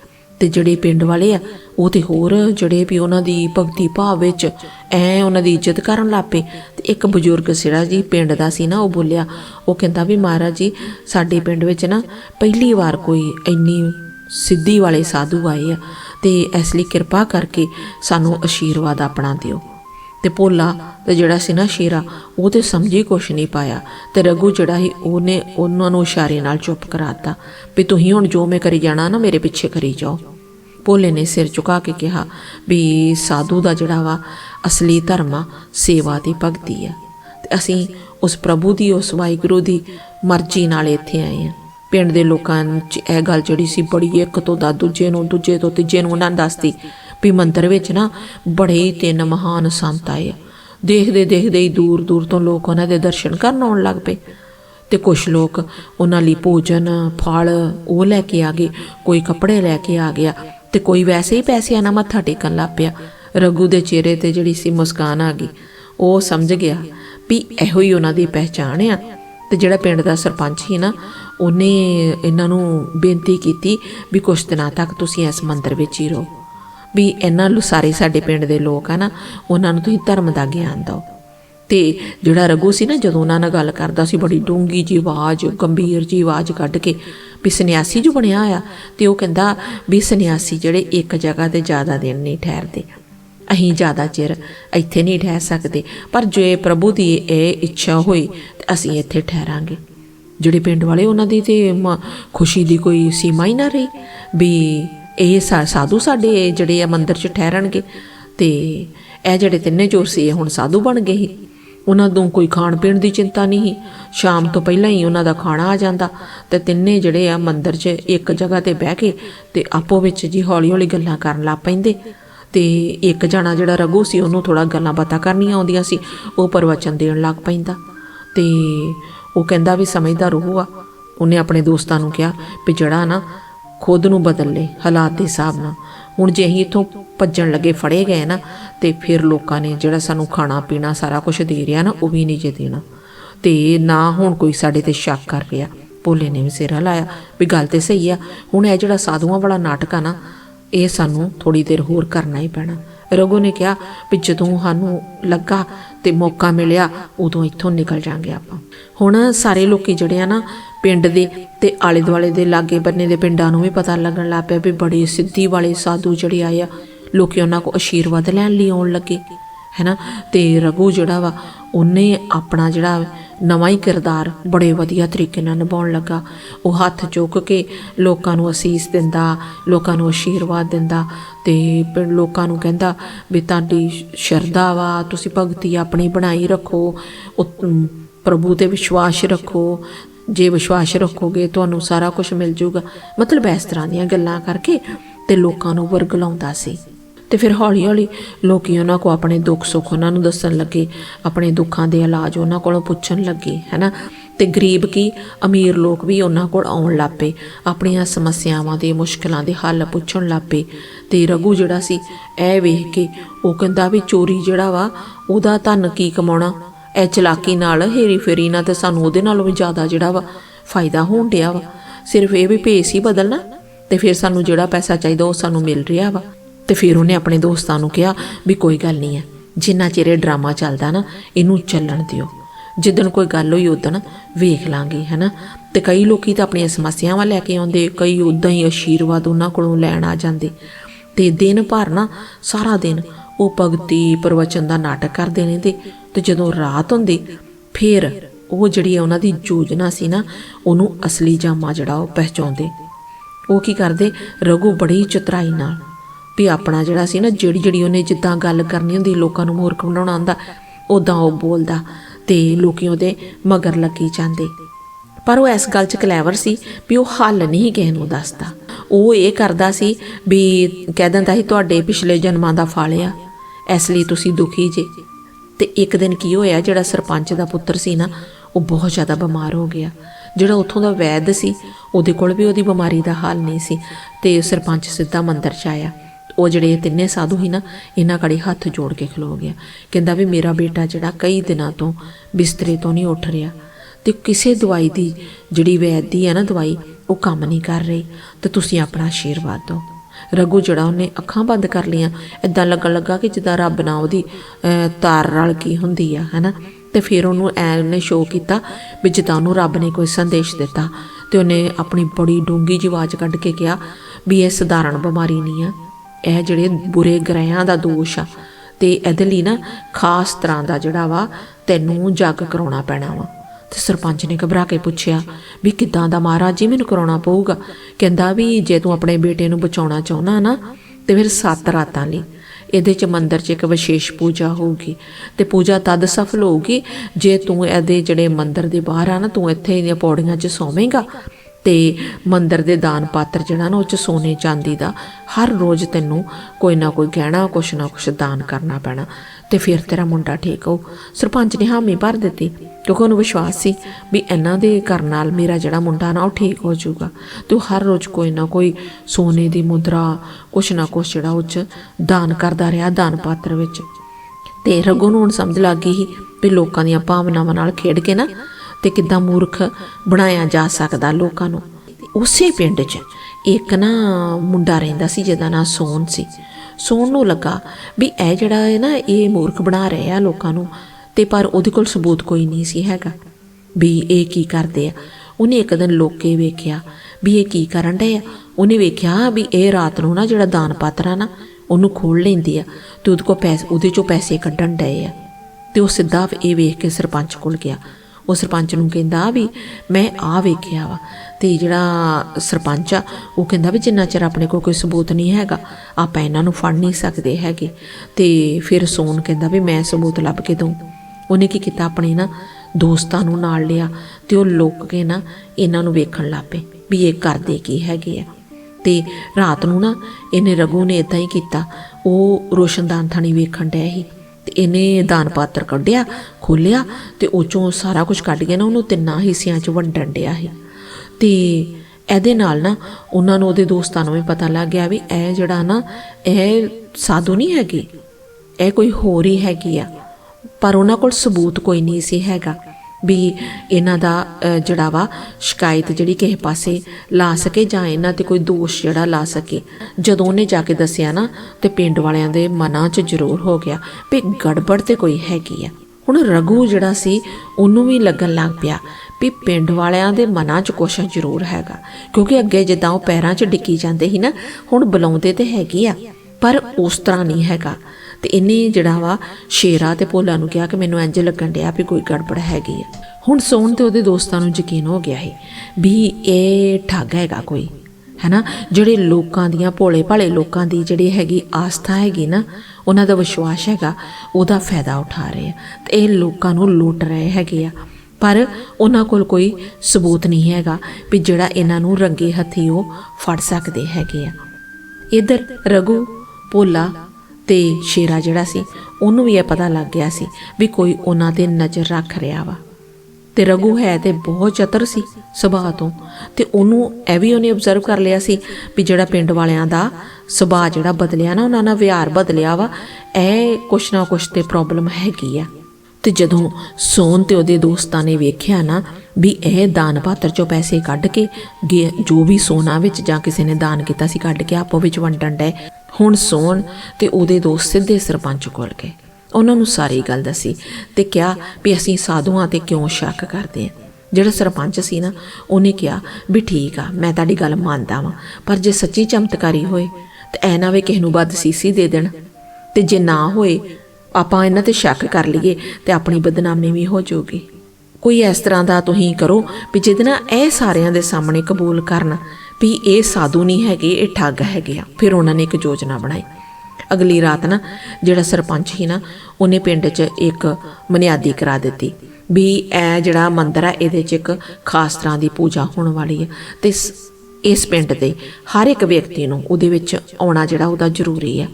ਤੇ ਜਿਹੜੇ ਪਿੰਡ ਵਾਲੇ ਆ ਉਹ ਤੇ ਹੋਰ ਜਿਹੜੇ ਵੀ ਉਹਨਾਂ ਦੀ ਭਗਤੀ ਭਾਵ ਵਿੱਚ ਐ ਉਹਨਾਂ ਦੀ ਇੱਜ਼ਤ ਕਰਨ ਲੱਪੇ ਤੇ ਇੱਕ ਬਜ਼ੁਰਗ ਸਿਰਾ ਜੀ ਪਿੰਡ ਦਾ ਸੀ ਨਾ, ਉਹ ਬੋਲਿਆ, ਉਹ ਕਹਿੰਦਾ ਵੀ ਮਹਾਰਾਜ ਜੀ, ਸਾਡੇ ਪਿੰਡ ਵਿੱਚ ਨਾ ਪਹਿਲੀ ਵਾਰ ਕੋਈ ਇੰਨੀ ਸਿੱਧੀ ਵਾਲੇ ਸਾਧੂ ਆਏ ਆ ਤੇ ਇਸ ਲਈ ਕਿਰਪਾ ਕਰਕੇ ਸਾਨੂੰ ਆਸ਼ੀਰਵਾਦ ਆਪਣਾ ਦਿਓ। ਤੇ ਭੋਲਾ ਤੇ ਜਿਹੜਾ ਸੀ ਨਾ ਸ਼ੇਰਾ, ਉਹ ਤੇ ਸਮਝੀ ਕੁਛ ਨਹੀਂ ਪਾਇਆ। ਤੇ ਰਘੂ ਜਿਹੜਾ ਸੀ, ਉਹਨੇ ਉਹਨਾਂ ਨੂੰ ਇਸ਼ਾਰੇ ਨਾਲ ਚੁੱਪ ਕਰਾਤਾ ਵੀ ਤੁਸੀਂ ਹੁਣ ਜੋ ਮੈਂ ਕਰੀ ਜਾਣਾ ਨਾ, ਮੇਰੇ ਪਿੱਛੇ ਕਰੀ ਜਾਓ। ਭੋਲੇ ਨੇ ਸਿਰ ਝੁਕਾ ਕੇ ਕਿਹਾ ਵੀ ਸਾਧੂ ਦਾ ਜਿਹੜਾ ਵਾ ਅਸਲੀ ਧਰਮ ਆ, ਸੇਵਾ ਦੀ ਭਗਤੀ ਆ। ਤੇ ਅਸੀਂ ਉਸ ਪ੍ਰਭੂ ਦੀ, ਉਸ ਵਾਹਿਗੁਰੂ ਦੀ ਮਰਜ਼ੀ ਨਾਲ ਇੱਥੇ ਆਏ ਆ। ਪਿੰਡ ਦੇ ਲੋਕਾਂ 'ਚ ਇਹ ਗੱਲ ਜਿਹੜੀ ਸੀ ਬੜੀ ਇੱਕ ਤੋਂ ਦਾ, ਦੂਜੇ ਨੂੰ, ਦੂਜੇ ਤੋਂ ਤੀਜੇ ਨੂੰ ਉਹਨਾਂ ਨੇ ਦੱਸਤੀ ਵੀ ਮੰਦਰ ਵਿੱਚ ਨਾ ਬੜੇ ਹੀ ਤਿੰਨ ਮਹਾਨ ਸੰਤ ਆਏ ਆ। ਦੇਖਦੇ ਦੇਖਦੇ ਹੀ ਦੂਰ ਦੂਰ ਤੋਂ ਲੋਕ ਉਹਨਾਂ ਦੇ ਦਰਸ਼ਨ ਕਰਨ ਆਉਣ ਲੱਗ ਪਏ। ਤੇ ਕੁਝ ਲੋਕ ਉਹਨਾਂ ਲਈ ਭੋਜਨ, ਫਲ ਉਹ ਲੈ ਕੇ ਆ ਗਏ, ਕੋਈ ਕੱਪੜੇ ਲੈ ਕੇ ਆ ਗਿਆ। ਤੇ ਕੋਈ ਵੈਸੇ ਹੀ ਪੈਸਿਆਂ ਨਾਲ ਮੱਥਾ ਟੇਕਣ ਲੱਗ ਪਿਆ। ਰਘੂ ਦੇ ਚਿਹਰੇ ਤੇ ਜਿਹੜੀ ਸੀ ਮੁਸਕਾਨ ਆ ਗਈ। ਉਹ ਸਮਝ ਗਿਆ ਵੀ ਇਹੋ ਹੀ ਉਹਨਾਂ ਦੀ ਪਹਿਚਾਣ ਆ ਤੇ ਜਿਹੜਾ ਪਿੰਡ ਦਾ ਸਰਪੰਚ ਸੀ ਨਾ, ਉਹਨੇ ਇਹਨਾਂ ਨੂੰ ਬੇਨਤੀ ਕੀਤੀ ਵੀ ਕੁਛ ਦਿਨਾਂ ਤੱਕ ਤੁਸੀਂ ਇਸ ਮੰਦਿਰ ਵਿੱਚ ਹੀ ਰਹੋ। ਵੀ ਇਹਨਾਂ ਨੂੰ ਸਾਰੇ ਸਾਡੇ ਪਿੰਡ ਦੇ ਲੋਕ ਆ ਨਾ, ਉਹਨਾਂ ਨੂੰ ਤੁਸੀਂ ਧਰਮ ਦਾ ਗਿਆਨ ਦਿਓ। ਤੇ ਜਿਹੜਾ ਰਘੂ ਸੀ ਨਾ, ਜਦੋਂ ਉਹਨਾਂ ਨਾਲ ਗੱਲ ਕਰਦਾ ਸੀ, ਬੜੀ ਡੂੰਗੀ ਜੀ ਆਵਾਜ਼, ਗੰਭੀਰ ਜੀ ਆਵਾਜ਼ ਕੱਢ ਕੇ ਵੀ ਸੰਨਿਆਸੀ ਜੋ ਬਣਿਆ ਆ ਤੇ ਉਹ ਕਹਿੰਦਾ ਵੀ ਸੰਨਿਆਸੀ ਜਿਹੜੇ ਇੱਕ ਜਗ੍ਹਾ ਤੇ ਜ਼ਿਆਦਾ ਦਿਨ ਨਹੀਂ ਠਹਿਰਦੇ। ਅਸੀਂ ਜ਼ਿਆਦਾ ਚਿਰ ਇੱਥੇ ਨਹੀਂ ਠਹਿਰ ਸਕਦੇ। ਪਰ ਜੇ ਪ੍ਰਭੂ ਦੀ ਇਹ ਇੱਛਾ ਹੋਈ ਤੇ ਅਸੀਂ ਇੱਥੇ ਠਹਿਰਾਂਗੇ। ਜਿਹੜੇ ਪਿੰਡ ਵਾਲੇ ਉਹਨਾਂ ਦੀ ਤੇ ਮ- ਖੁਸ਼ੀ ਦੀ ਕੋਈ ਸੀਮਾ ਹੀ ਨਾ ਰਹੀ ਵੀ ਇਹ ਸਾਧੂ ਸਾਡੇ ਜਿਹੜੇ ਆ ਮੰਦਿਰ 'ਚ ਠਹਿਰਣਗੇ ਤੇ ਇਹ ਜਿਹੜੇ ਤਿੰਨੇ ਚੋਰ ਸੀ ਇਹ ਹੁਣ ਸਾਧੂ ਬਣ ਗਏ ਸੀ। ਉਹਨਾਂ ਨੂੰ ਕੋਈ ਖਾਣ ਪੀਣ ਦੀ ਚਿੰਤਾ ਨਹੀਂ। ਸੀ ਸ਼ਾਮ ਤੋਂ ਪਹਿਲਾਂ ਹੀ ਉਹਨਾਂ ਦਾ ਖਾਣਾ ਆ ਜਾਂਦਾ ਤੇ ਤਿੰਨੇ ਜਿਹੜੇ ਆ ਮੰਦਿਰ 'ਚ ਇੱਕ ਜਗ੍ਹਾ ਤੇ ਬਹਿ ਕੇ ਤੇ ਆਪੋ ਵਿੱਚ ਜੀ ਹੌਲੀ ਹੌਲੀ ਗੱਲਾਂ ਕਰਨ ਲੱਗ ਪੈਂਦੇ। ਤੇ ਇੱਕ ਜਣਾ ਜਿਹੜਾ ਰਘੂ ਸੀ, ਉਹਨੂੰ ਥੋੜਾ ਗੱਲਾਂ ਬਾਤਾਂ ਕਰਨੀਆਂ ਆਉਂਦੀਆਂ ਸੀ, ਉਹ ਪ੍ਰਵਚਨ ਦੇਣ ਲੱਗ ਪੈਂਦਾ। ਤੇ ਉਹ ਕਹਿੰਦਾ ਵੀ ਸਮਝਦਾ ਉਹ ਆ। ਉਹਨੇ ਆਪਣੇ ਦੋਸਤਾਂ ਨੂੰ ਕਿਹਾ ਵੀ ਜਿਹੜਾ ਨਾ ਖੁਦ ਨੂੰ ਬਦਲ ਲੈ ਹਾਲਾਤ ਦੇ ਹਿਸਾਬ ਨਾਲ। ਹੁਣ ਜੇ ਅਸੀਂ ਇੱਥੋਂ ਭੱਜਣ ਲੱਗੇ, ਫੜੇ ਗਏ ਨਾ, ਤੇ ਫਿਰ ਲੋਕਾਂ ਨੇ ਜਿਹੜਾ ਸਾਨੂੰ ਖਾਣਾ ਪੀਣਾ ਸਾਰਾ ਕੁਝ ਦੇ ਰਿਹਾ ਨਾ, ਉਹ ਵੀ ਨਹੀਂ ਜੇ ਦੇਣਾ। ਤੇ ਨਾ ਹੁਣ ਕੋਈ ਸਾਡੇ ਤੇ ਸ਼ੱਕ ਕਰ ਰਿਹਾ। ਭੋਲੇ ਨੇ ਵੀ ਸਿਰਾ ਲਾਇਆ। ਵੀ ਗੱਲ ਤੇ ਸਹੀ ਆ। ਹੁਣ ਇਹ ਜਿਹੜਾ ਸਾਧੂਆਂ ਵਾਲਾ ਨਾਟਕ ਆ ਨਾ, ਇਹ ਸਾਨੂੰ ਥੋੜੀ ਦੇਰ ਹੋਰ ਕਰਨਾ ਹੀ ਪੈਣਾ। ਰਘੂ ਨੇ ਕਿਹਾ ਵੀ ਜਦੋਂ ਸਾਨੂੰ ਲੱਗਾ ਤੇ ਮੌਕਾ ਮਿਲਿਆ, ਉਦੋਂ ਇੱਥੋਂ ਨਿਕਲ ਜਾਾਂਗੇ ਆਪਾਂ। ਹੁਣ ਸਾਰੇ ਲੋਕੀ ਜਿਹੜੇ ਆ ਨਾ ਪਿੰਡ ਦੇ ਤੇ ਆਲੇ ਦੁਆਲੇ ਦੇ ਲਾਗੇ ਬੰਨੇ ਦੇ ਪਿੰਡਾਂ ਨੂੰ ਵੀ ਪਤਾ ਲੱਗਣ ਲੱਗ ਪਿਆ ਵੀ ਬੜੇ ਸਿੱਧੀ ਵਾਲੇ ਸਾਧੂ ਜਿਹੜੇ ਆਏ ਆ, ਲੋਕੀ ਉਹਨਾਂ ਕੋ ਆਸ਼ੀਰਵਾਦ ਲੈਣ ਲਈ ਆਉਣ ਲੱਗੇ, ਹੈਨਾ? ਤੇ ਰਘੂ ਜਿਹੜਾ ਵਾ, ਉਹਨੇ ਆਪਣਾ ਜਿਹੜਾ ਨਵਾਂ ਹੀ ਕਿਰਦਾਰ ਬੜੇ ਵਧੀਆ ਤਰੀਕੇ ਨਾਲ ਨਿਭਾਉਣ ਲੱਗਾ। ਉਹ ਹੱਥ ਚੁੱਕ ਕੇ ਲੋਕਾਂ ਨੂੰ ਅਸੀਸ ਦਿੰਦਾ, ਲੋਕਾਂ ਨੂੰ ਆਸ਼ੀਰਵਾਦ ਦਿੰਦਾ ਤੇ ਪਿੰਡ ਲੋਕਾਂ ਨੂੰ ਕਹਿੰਦਾ ਵੀ ਤੁਹਾਡੀ ਸ਼ਰਧਾ ਵਾ, ਤੁਸੀਂ ਭਗਤੀ ਆਪਣੀ ਬਣਾਈ ਰੱਖੋ ਪ੍ਰਭੂ ਤੇ ਵਿਸ਼ਵਾਸ ਰੱਖੋ ਜੇ ਵਿਸ਼ਵਾਸ ਰੱਖੋਗੇ, ਤੁਹਾਨੂੰ ਸਾਰਾ ਕੁਝ ਮਿਲ ਜਾਊਗਾ। ਮਤਲਬ ਇਸ ਤਰ੍ਹਾਂ ਦੀਆਂ ਗੱਲਾਂ ਕਰਕੇ ਤੇ ਲੋਕਾਂ ਨੂੰ ਵਰਗਲਾਉਂਦਾ ਸੀ। ਤੇ ਫਿਰ ਹੌਲੀ ਹੌਲੀ ਲੋਕੀ ਉਹਨਾਂ ਕੋ ਆਪਣੇ ਦੁੱਖ ਸੁੱਖ ਉਹਨਾਂ ਨੂੰ ਦੱਸਣ ਲੱਗੇ। ਆਪਣੇ ਦੁੱਖਾਂ ਦੇ ਇਲਾਜ ਉਹਨਾਂ ਕੋਲੋਂ ਪੁੱਛਣ ਲੱਗੇ, ਹੈਨਾ? ਤੇ ਗਰੀਬ ਕੀ? ਅਮੀਰ ਲੋਕ ਵੀ ਉਹਨਾਂ ਕੋਲ ਆਉਣ ਲੱਪੇ ਆਪਣੀਆਂ ਸਮੱਸਿਆਵਾਂ ਦੇ, ਮੁਸ਼ਕਲਾਂ ਦੇ ਹੱਲ ਪੁੱਛਣ ਲੱਪੇ ਤੇ ਰਘੂ ਜਿਹੜਾ ਸੀ, ਇਹ ਵੇਖ ਕੇ ਉਹ ਕਹਿੰਦਾ ਵੀ ਚੋਰੀ ਜਿਹੜਾ ਵਾ, ਉਹਦਾ ਧਨ ਕੀ ਕਮਾਉਣਾ? ਇਹ ਚਲਾਕੀ ਨਾਲ ਹੇਰੀ ਫੇਰੀ ਨਾਲ ਤੇ ਸਾਨੂੰ ਉਹਦੇ ਨਾਲੋਂ ਵੀ ਜ਼ਿਆਦਾ ਜਿਹੜਾ ਵਾ ਫਾਇਦਾ ਹੋਣ ਡਿਆ ਵਾ। ਸਿਰਫ ਇਹ ਵੀ ਭੇਸ ਹੀ ਬਦਲਣਾ ਤੇ ਫਿਰ ਸਾਨੂੰ ਜਿਹੜਾ ਪੈਸਾ ਚਾਹੀਦਾ ਉਹ ਸਾਨੂੰ ਮਿਲ ਰਿਹਾ ਵਾ। ਤੇ ਫਿਰ ਉਹਨੇ ਆਪਣੇ ਦੋਸਤਾਂ ਨੂੰ ਕਿਹਾ ਵੀ ਕੋਈ ਗੱਲ ਨਹੀਂ ਹੈ ਜਿੰਨਾ ਚਿਰ ਇਹ ਡਰਾਮਾ ਚੱਲਦਾ ਨਾ, ਇਹਨੂੰ ਚੱਲਣ ਦਿਓ। ਜਿੱਦਣ ਕੋਈ ਗੱਲ ਹੋਈ ਉਦਣ ਵੇਖ ਲਾਂਗੇ, ਹੈਨਾ? ਤੇ ਕਈ ਲੋਕੀ ਤਾਂ ਆਪਣੀਆਂ ਸਮੱਸਿਆਵਾਂ ਲੈ ਕੇ ਆਉਂਦੇ, ਕਈ ਉਦਾਂ ਹੀ ਆਸ਼ੀਰਵਾਦ ਉਹਨਾਂ ਕੋਲੋਂ ਲੈਣ ਆ ਜਾਂਦੇ। ਤੇ ਦਿਨ ਭਰ ਨਾ, ਸਾਰਾ ਦਿਨ ਉਹ ਭਗਤੀ ਪ੍ਰਵਚਨ ਦਾ ਨਾਟਕ ਕਰਦੇ ਨੇ ਤੇ ਤੇ ਜਦੋਂ ਰਾਤ ਹੁੰਦੀ, ਫਿਰ ਉਹ ਜਿਹੜੀ ਉਹਨਾਂ ਦੀ ਯੋਜਨਾ ਸੀ ਨਾ, ਉਹਨੂੰ ਅਸਲੀ ਜਾਮਾ ਜਿਹੜਾ ਉਹ ਪਹਿਚਾਉਂਦੇ। ਉਹ ਕੀ ਕਰਦੇ? ਰਘੂ ਬੜੀ ਚਤਰਾਈ ਨਾਲ ਵੀ ਆਪਣਾ ਜਿਹੜਾ ਸੀ ਨਾ, ਜਿਹੜੀ ਜਿਹੜੀ ਉਹਨੇ ਜਿੱਦਾਂ ਗੱਲ ਕਰਨੀ ਹੁੰਦੀ, ਲੋਕਾਂ ਨੂੰ ਮੂਰਖ ਬਣਾਉਣਾ ਹੁੰਦਾ ਉਦਾਂ ਉਹ ਬੋਲਦਾ ਤੇ ਲੋਕੀ ਉਹਦੇ ਮਗਰ ਲੱਗੀ ਜਾਂਦੇ। ਪਰ ਉਹ ਇਸ ਗੱਲ 'ਚ ਕਲੈਵਰ ਸੀ ਵੀ ਉਹ ਹੱਲ ਨਹੀਂ ਕਿਸੇ ਨੂੰ ਦੱਸਦਾ। ਉਹ ਇਹ ਕਰਦਾ ਸੀ ਵੀ ਕਹਿ ਦਿੰਦਾ ਸੀ, ਤੁਹਾਡੇ ਪਿਛਲੇ ਜਨਮਾਂ ਦਾ ਫਲ ਆ, ਇਸ ਲਈ ਤੁਸੀਂ ਦੁਖੀ ਜੇ। ਤੇ ਇੱਕ ਦਿਨ ਕੀ ਹੋਇਆ, ਜਿਹੜਾ ਸਰਪੰਚ ਦਾ ਪੁੱਤਰ ਸੀ ਨਾ, ਉਹ ਬਹੁਤ ਜ਼ਿਆਦਾ ਬਿਮਾਰ ਹੋ ਗਿਆ। ਜਿਹੜਾ ਉੱਥੋਂ ਦਾ ਵੈਦ ਸੀ, ਉਹਦੇ ਕੋਲ ਵੀ ਉਹਦੀ ਬਿਮਾਰੀ ਦਾ ਹੱਲ ਨਹੀਂ ਸੀ ਤੇ ਸਰਪੰਚ ਸਿੱਧਾ ਮੰਦਰ ਚ ਆਇਆ। ਉਹ ਜਿਹੜੇ ਤਿੰਨੇ ਸਾਧੂ ਸੀ ਨਾ, ਇਹਨਾਂ ਕੜੀ ਹੱਥ ਜੋੜ ਕੇ ਖਲੋ ਗਿਆ। ਕਹਿੰਦਾ ਵੀ ਮੇਰਾ ਬੇਟਾ ਜਿਹੜਾ ਕਈ ਦਿਨਾਂ ਤੋਂ ਬਿਸਤਰੇ ਤੋਂ ਨਹੀਂ ਉੱਠ ਰਿਹਾ ਤੇ ਕਿਸੇ ਦਵਾਈ ਦੀ ਜਿਹੜੀ ਵੈਦ ਦੀ ਹੈ ਨਾ ਦਵਾਈ, ਉਹ ਕੰਮ ਨਹੀਂ ਕਰ ਰਹੀ। ਤੇ ਤੁਸੀਂ ਆਪਣਾ ਆਸ਼ੀਰਵਾਦ ਦਿਓ। ਰਘੂ ਜਿਹੜਾ ਉਹਨੇ ਅੱਖਾਂ ਬੰਦ ਕਰ ਲੀਆਂ ਇਦਾਂ ਲੱਗਣ ਲੱਗਾ ਕਿ ਜਿੱਦਾਂ ਰੱਬ ਨਾਲ ਉਹਦੀ ਤਾਰ ਰਲ ਕੀ ਹੁੰਦੀ ਆ, ਹੈਨਾ? ਤੇ ਫਿਰ ਉਹਨੂੰ ਐ ਨੇ ਸ਼ੋਅ ਕੀਤਾ ਵੀ ਜਿੱਦਾਂ ਉਹਨੂੰ ਰੱਬ ਨੇ ਕੋਈ ਸੰਦੇਸ਼ ਦਿੱਤਾ, ਤੇ ਉਹਨੇ ਆਪਣੀ ਬੜੀ ਡੂੰਗੀ ਜਿਹੀ ਆਵਾਜ਼ ਕੱਢ ਕੇ ਕਿਹਾ ਵੀ ਇਹ ਸਧਾਰਨ ਬਿਮਾਰੀ ਨਹੀਂ ਆ। ਇਹ ਜਿਹੜੇ ਬੁਰੇ ਗ੍ਰਹਿਆਂ ਦਾ ਦੋਸ਼ ਆ। ਤੇ ਇਹਦੇ ਲਈ ਨਾ ਖਾਸ ਤਰ੍ਹਾਂ ਦਾ ਜਿਹੜਾ ਵਾ, ਤੈਨੂੰ ਜੱਗ ਕਰਾਉਣਾ ਪੈਣਾ ਵਾ। ਤੇ ਸਰਪੰਚ ਨੇ ਘਬਰਾ ਕੇ ਪੁੱਛਿਆ ਵੀ ਕਿੱਦਾਂ ਦਾ ਮਹਾਰਾਜ ਜੀ, ਮੈਨੂੰ ਕਰਾਉਣਾ ਪਊਗਾ। ਕਹਿੰਦਾ ਵੀ ਜੇ ਤੂੰ ਆਪਣੇ ਬੇਟੇ ਨੂੰ ਬਚਾਉਣਾ ਚਾਹੁੰਦਾ ਨਾ, ਤੇ ਫਿਰ ਸੱਤ ਰਾਤਾਂ ਲਈ। ਇਹਦੇ ਚ ਮੰਦਰ 'ਚ ਇੱਕ ਵਿਸ਼ੇਸ਼ ਪੂਜਾ ਹੋਊਗੀ ਤੇ ਪੂਜਾ ਤਦ ਸਫਲ ਹੋਊਗੀ ਜੇ ਤੂੰ ਇਹਦੇ ਜਿਹੜੇ ਮੰਦਰ ਦੇ ਬਾਹਰ ਆ ਨਾ, ਤੂੰ ਇੱਥੇ ਦੀਆਂ ਪੌੜੀਆਂ 'ਚ ਸੌਵੇਂਗਾ। ਤੇ ਮੰਦਰ ਦੇ ਦਾਨ ਪਾਤਰ ਜਿਹੜਾ ਨਾ ਉਹ 'ਚ ਸੋਨੇ ਚਾਂਦੀ ਦਾ ਹਰ ਰੋਜ਼ ਤੈਨੂੰ ਕੋਈ ਨਾ ਕੋਈ ਗਹਿਣਾ, ਕੁਛ ਨਾ ਕੁਛ ਦਾਨ ਕਰਨਾ ਪੈਣਾ। ਤੇ ਫਿਰ ਤੇਰਾ ਮੁੰਡਾ ਠੀਕ ਹੋਊ। ਸਰਪੰਚ ਨੇ ਹਾਮੀ ਭਰ ਦਿੱਤੀ, ਕਿਉਂਕਿ ਉਹਨੂੰ ਵਿਸ਼ਵਾਸ ਸੀ ਵੀ ਇਹਨਾਂ ਦੇ ਕਰਨ ਨਾਲ ਮੇਰਾ ਜਿਹੜਾ ਮੁੰਡਾ ਨਾ ਉਹ ਠੀਕ ਹੋ ਜਾਊਗਾ। ਤੂੰ ਹਰ ਰੋਜ਼ ਕੋਈ ਨਾ ਕੋਈ ਸੋਨੇ ਦੀ ਮੁਦਰਾ, ਕੁਛ ਨਾ ਕੁਛ ਜਿਹੜਾ ਉਹ 'ਚ ਦਾਨ ਕਰਦਾ ਰਿਹਾ ਦਾਨ ਪਾਤਰ ਵਿੱਚ। ਤੇ ਰਘੂ ਨੂੰ ਹੁਣ ਸਮਝ ਲੱਗ ਗਈ ਸੀ ਵੀ ਲੋਕਾਂ ਦੀਆਂ ਭਾਵਨਾਵਾਂ ਨਾਲ ਖੇਡ ਕੇ ਨਾ ਤੇ ਕਿੱਦਾਂ ਮੂਰਖ ਬਣਾਇਆ ਜਾ ਸਕਦਾ ਲੋਕਾਂ ਨੂੰ? ਉਸੇ ਪਿੰਡ 'ਚ ਇੱਕ ਨਾ ਮੁੰਡਾ ਰਹਿੰਦਾ ਸੀ, ਜਿਹਦਾ ਨਾਂ ਸੋਨ ਸੀ। ਸੋਨ ਨੂੰ ਲੱਗਾ ਵੀ ਇਹ ਜਿਹੜਾ ਹੈ ਨਾ, ਇਹ ਮੂਰਖ ਬਣਾ ਰਹੇ ਆ ਲੋਕਾਂ ਨੂੰ, ਤੇ ਪਰ ਉਹਦੇ ਕੋਲ ਸਬੂਤ ਕੋਈ ਨਹੀਂ ਸੀ ਹੈਗਾ ਵੀ ਇਹ ਕੀ ਕਰਦੇ ਆ। ਉਹਨੇ ਇੱਕ ਦਿਨ ਲੋਕੇ ਵੇਖਿਆ ਵੀ ਇਹ ਕੀ ਕਰਨ ਡਏ ਆ। ਉਹਨੇ ਵੇਖਿਆ ਵੀ ਇਹ ਰਾਤ ਨੂੰ ਨਾ ਜਿਹੜਾ ਦਾਨ ਪਾਤਰ ਆ ਨਾ, ਉਹਨੂੰ ਖੋਲ ਲੈਂਦੀ ਆ ਤੇ ਉਹਦੇ ਕੋਲ ਪੈਸੇ, ਉਹਦੇ ਚੋਂ ਪੈਸੇ ਕੱਢਣ ਡਏ ਆ। ਤੇ ਉਹ ਸਿੱਧਾ ਇਹ ਵੇਖ ਕੇ ਸਰਪੰਚ ਕੋਲ ਗਿਆ। ਉਹ ਸਰਪੰਚ ਨੂੰ ਕਹਿੰਦਾ ਵੀ ਮੈਂ ਆ ਵੇਖਿਆ ਵਾ ਤੇ ਜਿਹੜਾ ਸਰਪੰਚ ਆ, ਉਹ ਕਹਿੰਦਾ ਵੀ ਜਿੰਨਾ ਚਿਰ ਆਪਣੇ ਕੋਲ ਕੋਈ ਸਬੂਤ ਨਹੀਂ ਹੈਗਾ, ਆਪਾਂ ਇਹਨਾਂ ਨੂੰ ਫੜ ਨਹੀਂ ਸਕਦੇ ਹੈਗੇ। ਤੇ ਫਿਰ ਸੋਨ ਕਹਿੰਦਾ ਵੀ ਮੈਂ ਸਬੂਤ ਲੱਭ ਕੇ ਦਊਂ। ਉਹਨੇ ਕੀ ਕੀਤਾ, ਆਪਣੇ ਨਾ ਦੋਸਤਾਂ ਨੂੰ ਨਾਲ ਲਿਆ ਤੇ ਉਹ ਲੁੱਕ ਕੇ ਨਾ ਇਹਨਾਂ ਨੂੰ ਵੇਖਣ ਲੱਪੇ ਵੀ ਇਹ ਕਰਦੇ ਕੀ ਹੈਗੇ ਆ। ਤੇ ਰਾਤ ਨੂੰ ਨਾ ਇਹਨੇ ਰਘੂ ਨੇ ਇਦਾਂ ਹੀ ਕੀਤਾ, ਉਹ ਰੋਸ਼ਨਦਾਨ ਥਾਣੀ ਵੇਖਣ ਡਿਆ ਸੀ। ਤੇ ਇਹਨੇ ਦਾਨ ਪਾਤਰ ਕੱਢਿਆ ਖੋਲਿਆ ਤੇ ਉਹ ਚੋਂ ਸਾਰਾ ਕੁਝ ਕੱਢ ਕੇ ਨਾ ਉਹਨੂੰ ਤਿੰਨਾਂ ਹਿੱਸਿਆਂ 'ਚ ਵੰਡਣ ਡਿਆ ਸੀ। ਤੇ ਇਹਦੇ ਨਾਲ ਨਾ ਉਹਨਾਂ ਨੂੰ ਉਹਦੇ ਦੋਸਤਾਂ ਨੂੰ ਵੀ ਪਤਾ ਲੱਗ ਗਿਆ ਵੀ ਇਹ ਜਿਹੜਾ ਨਾ, ਇਹ ਸਾਧੂ ਨਹੀਂ ਹੈਗੀ, ਇਹ ਕੋਈ ਹੋਰ ਹੀ ਹੈਗੀ ਆ, ਪਰ ਉਹਨਾਂ ਕੋਲ ਸਬੂਤ ਕੋਈ ਨਹੀਂ ਸੀ ਹੈਗਾ। ਵੀ ਇਹਨਾਂ ਦਾ ਜਿਹੜਾ ਵਾ ਸ਼ਿਕਾਇਤ ਜਿਹੜੀ ਕਿਸੇ ਪਾਸੇ ਲਾ ਸਕੇ ਜਾਂ ਇਹਨਾਂ ਤੇ ਕੋਈ ਦੋਸ਼ ਜਿਹੜਾ ਲਾ ਸਕੇ। ਜਦੋਂ ਉਹਨੇ ਜਾ ਕੇ ਦੱਸਿਆ ਨਾ, ਤੇ ਪਿੰਡ ਵਾਲਿਆਂ ਦੇ ਮਨਾਂ 'ਚ ਜ਼ਰੂਰ ਹੋ ਗਿਆ ਵੀ ਗੜਬੜ ਤੇ ਕੋਈ ਹੈਗੀ ਆ। ਹੁਣ ਰਘੂ ਜਿਹੜਾ ਸੀ, ਉਹਨੂੰ ਵੀ ਲੱਗਣ ਲੱਗ ਪਿਆ ਵੀ ਪਿੰਡ ਵਾਲਿਆਂ ਦੇ ਮਨਾਂ 'ਚ ਕੁਛ ਜ਼ਰੂਰ ਹੈਗਾ। ਕਿਉਂਕਿ ਅੱਗੇ ਜਿੱਦਾਂ ਉਹ ਪੈਰਾਂ 'ਚ ਡਿੱਕੀ ਜਾਂਦੇ ਸੀ ਨਾ, ਹੁਣ ਬੁਲਾਉਂਦੇ ਤੇ ਹੈਗੀ ਆ, ਪਰ ਉਸ ਤਰ੍ਹਾਂ ਨਹੀਂ ਹੈਗਾ। ਤੇ ਇਹਨੇ ਜਿਹੜਾ ਵਾ ਸ਼ੇਰਾ ਤੇ ਭੋਲਾ ਨੂੰ ਕਿਹਾ ਕਿ ਮੈਨੂੰ ਇੰਜ ਲੱਗਣ ਡਿਆ ਵੀ ਕੋਈ ਗੜਬੜ ਹੈਗੀ ਆ। ਹੁਣ ਸੋਹਣ ਤੇ ਉਹਦੇ ਦੋਸਤਾਂ ਨੂੰ ਯਕੀਨ ਹੋ ਗਿਆ ਸੀ ਵੀ ਇਹ ਠੱਗ ਹੈਗਾ ਕੋਈ, ਹੈਨਾ? ਜਿਹੜੇ ਲੋਕਾਂ ਦੀਆਂ ਭੋਲੇ ਭਾਲੇ ਲੋਕਾਂ ਦੀ ਜਿਹੜੀ ਹੈਗੀ ਆਸਥਾ ਹੈਗੀ ਨਾ, ਉਹਨਾਂ ਦਾ ਵਿਸ਼ਵਾਸ ਹੈਗਾ, ਉਹਦਾ ਫਾਇਦਾ ਉਠਾ ਰਹੇ ਆ। ਤੇ ਇਹ ਲੋਕਾਂ ਨੂੰ ਲੁੱਟ ਰਹੇ ਹੈਗੇ ਆ। ਪਰ ਉਹਨਾਂ ਕੋਲ ਕੋਈ ਸਬੂਤ ਨਹੀਂ ਹੈਗਾ ਵੀ ਜਿਹੜਾ ਇਹਨਾਂ ਨੂੰ ਰੰਗੇ ਹੱਥੀ ਉਹ ਫੜ ਸਕਦੇ ਹੈਗੇ ਆ। ਇਧਰ ਰਘੂ, ਭੋਲਾ ਤੇ ਸ਼ੇਰਾ ਜਿਹੜਾ ਸੀ, ਉਹਨੂੰ ਵੀ ਇਹ ਪਤਾ ਲੱਗ ਗਿਆ ਸੀ ਵੀ ਕੋਈ ਉਹਨਾਂ ਤੇ ਨਜ਼ਰ ਰੱਖ ਰਿਹਾ ਵਾ। ਤੇ ਰਘੂ ਹੈ ਤੇ ਬਹੁਤ ਚਤਰ ਸੀ ਸੁਭਾਅ ਤੋਂ, ਤੇ ਉਹਨੂੰ ਇਹ ਵੀ ਉਹਨੇ ਅਬਜ਼ਰਵ ਕਰ ਲਿਆ ਸੀ ਵੀ ਜਿਹੜਾ ਪਿੰਡ ਵਾਲਿਆਂ ਦਾ ਸੁਭਾਅ ਜਿਹੜਾ ਬਦਲਿਆ ਨਾ, ਉਹਨਾਂ ਦਾ ਵਿਹਾਰ ਬਦਲਿਆ ਵਾ, ਇਹ ਕੁਛ ਨਾ ਕੁਛ ਤੇ ਪ੍ਰੋਬਲਮ ਹੈਗੀ ਆ। ਤੇ ਜਦੋਂ ਸੋਨ ਤੇ ਉਹਦੇ ਦੋਸਤਾਂ ਨੇ ਵੇਖਿਆ ਨਾ ਵੀ ਇਹ ਦਾਨ ਪਾਤਰ ਚੋਂ ਪੈਸੇ ਕੱਢ ਕੇ ਗੇ- ਜੋ ਵੀ ਸੋਨਾ ਵਿੱਚ ਜਾਂ ਕਿਸੇ ਨੇ ਦਾਨ ਕੀਤਾ ਸੀ, ਕੱਢ ਕੇ ਆਪੋ ਵਿੱਚ ਵੰਡਣ ਡਏ। ਹੁਣ ਸੋਨ ਤੇ ਉਹਦੇ ਦੋਸਤ ਸਿੱਧੇ ਸਰਪੰਚ ਕੋਲ ਗਏ। ਉਹਨਾਂ ਨੂੰ ਸਾਰੀ ਗੱਲ ਦੱਸੀ ਤੇ ਕਿਹਾ ਵੀ ਅਸੀਂ ਸਾਧੂਆਂ ਤੇ ਕਿਉਂ ਸ਼ੱਕ ਕਰਦੇ ਹਾਂ? ਜਿਹੜਾ ਸਰਪੰਚ ਸੀ ਨਾ, ਉਹਨੇ ਕਿਹਾ ਵੀ ਠੀਕ ਆ, ਮੈਂ ਤੁਹਾਡੀ ਗੱਲ ਮੰਨਦਾ ਵਾਂ, ਪਰ ਜੇ ਸੱਚੀ ਚਮਤਕਾਰੀ ਹੋਏ, ਤੇ ਐ ਨਾ ਵੇ ਕਿਸੇ ਨੂੰ ਵੱਧ ਸੀਸੀ ਦੇ ਦੇਣ। ਤੇ ਜੇ ਨਾ ਹੋਏ, ਆਪਾਂ ਇਹਨਾਂ ਤੇ ਸ਼ੱਕ ਕਰ ਲਈਏ ਤੇ ਆਪਣੀ ਬਦਨਾਮੀ ਵੀ ਹੋ ਜਾਊਗੀ। ਕੋਈ ਇਸ ਤਰ੍ਹਾਂ ਦਾ ਤੁਸੀਂ ਕਰੋ ਵੀ ਜਿਹਦੇ ਨਾਲ ਇਹ ਸਾਰਿਆਂ ਦੇ ਸਾਹਮਣੇ ਕਬੂਲ ਕਰਨ ਵੀ ਇਹ ਸਾਧੂ ਨਹੀਂ ਹੈਗੇ, ਇਹ ਠੱਗ ਹੈਗੇ ਆ। ਫਿਰ ਉਹਨਾਂ ਨੇ ਇੱਕ ਯੋਜਨਾ ਬਣਾਈ। ਅਗਲੀ ਰਾਤ ਨਾ, ਜਿਹੜਾ ਸਰਪੰਚ ਸੀ ਨਾ, ਉਹਨੇ ਪਿੰਡ 'ਚ ਇੱਕ ਮਨਿਆਦੀ ਕਰਾ ਦਿੱਤੀ ਵੀ ਇਹ ਜਿਹੜਾ ਮੰਦਿਰ ਆ, ਇਹਦੇ 'ਚ ਇੱਕ ਖਾਸ ਤਰ੍ਹਾਂ ਦੀ ਪੂਜਾ ਹੋਣ ਵਾਲੀ ਹੈ ਤੇ ਇਸ- ਇਸ ਪਿੰਡ ਦੇ ਹਰ ਇੱਕ ਵਿਅਕਤੀ ਨੂੰ ਉਹਦੇ ਵਿੱਚ ਆਉਣਾ ਜਿਹੜਾ ਉਹਦਾ ਜ਼ਰੂਰੀ ਹੈ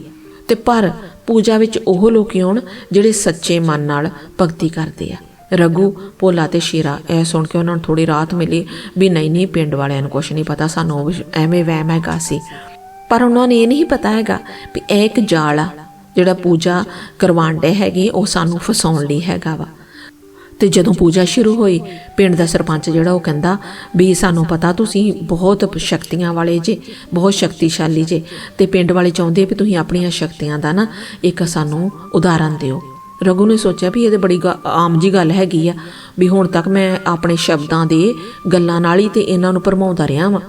ਤੇ ਪਰ ਪੂਜਾ ਵਿੱਚ ਉਹ ਲੋਕ ਆਉਣ ਜਿਹੜੇ ਸੱਚੇ ਮਨ ਨਾਲ ਭਗਤੀ ਕਰਦੇ ਆ। ਰਘੂ, ਭੋਲਾ ਤੇ ਸ਼ੀਰਾ, ਇਹ ਸੁਣ ਕੇ ਉਹਨਾਂ ਨੂੰ ਥੋੜੀ ਰਾਹਤ ਮਿਲੀ ਵੀ ਨਹੀਂ ਨਹੀਂ, ਪਿੰਡ ਵਾਲਿਆਂ ਨੂੰ ਕੁਝ ਨਹੀਂ ਪਤਾ, ਸਾਨੂੰ ਵਿਸ਼- ਐਵੇਂ ਵਹਿਮ ਹੈਗਾ ਸੀ। ਪਰ ਉਹਨਾਂ ਨੇ ਇਹ ਨਹੀਂ ਪਤਾ ਹੈਗਾ ਵੀ ਇਹ ਇੱਕ ਜਾਲ ਆ, ਜਿਹੜਾ ਪੂਜਾ ਕਰਵਾਉਂਦੇ ਹੈਗੇ, ਉਹ ਸਾਨੂੰ ਫਸਾਉਣ ਲਈ ਹੈਗਾ ਵਾ। ਤੇ ਜਦੋਂ ਪੂਜਾ ਸ਼ੁਰੂ ਹੋਈ, ਪਿੰਡ ਦਾ ਸਰਪੰਚ ਜਿਹੜਾ ਉਹ ਕਹਿੰਦਾ ਵੀ ਸਾਨੂੰ ਪਤਾ ਤੁਸੀਂ ਬਹੁਤ ਸ਼ਕਤੀਆਂ ਵਾਲੇ ਜੇ, ਬਹੁਤ ਸ਼ਕਤੀਸ਼ਾਲੀ ਜੇ, ਤੇ ਪਿੰਡ ਵਾਲੇ ਚਾਹੁੰਦੇ ਵੀ ਤੁਸੀਂ ਆਪਣੀਆਂ ਸ਼ਕਤੀਆਂ ਦਾ ਨਾ ਇੱਕ ਸਾਨੂੰ ਉਦਾਹਰਨ ਦਿਓ। ਰਘੂ ਨੇ ਸੋਚਿਆ ਵੀ ਇਹ ਤੇ ਬੜੀ ਗ- ਆਮ ਜੀ ਗੱਲ ਹੈਗੀ ਆ ਵੀ ਹੁਣ ਤੱਕ ਮੈਂ ਆਪਣੇ ਸ਼ਬਦਾਂ ਦੇ ਗੱਲਾਂ ਨਾਲ ਹੀ ਤੇ ਇਹਨਾਂ ਨੂੰ ਭਰਮਾਉਂਦਾ ਰਿਹਾ ਵਾਂ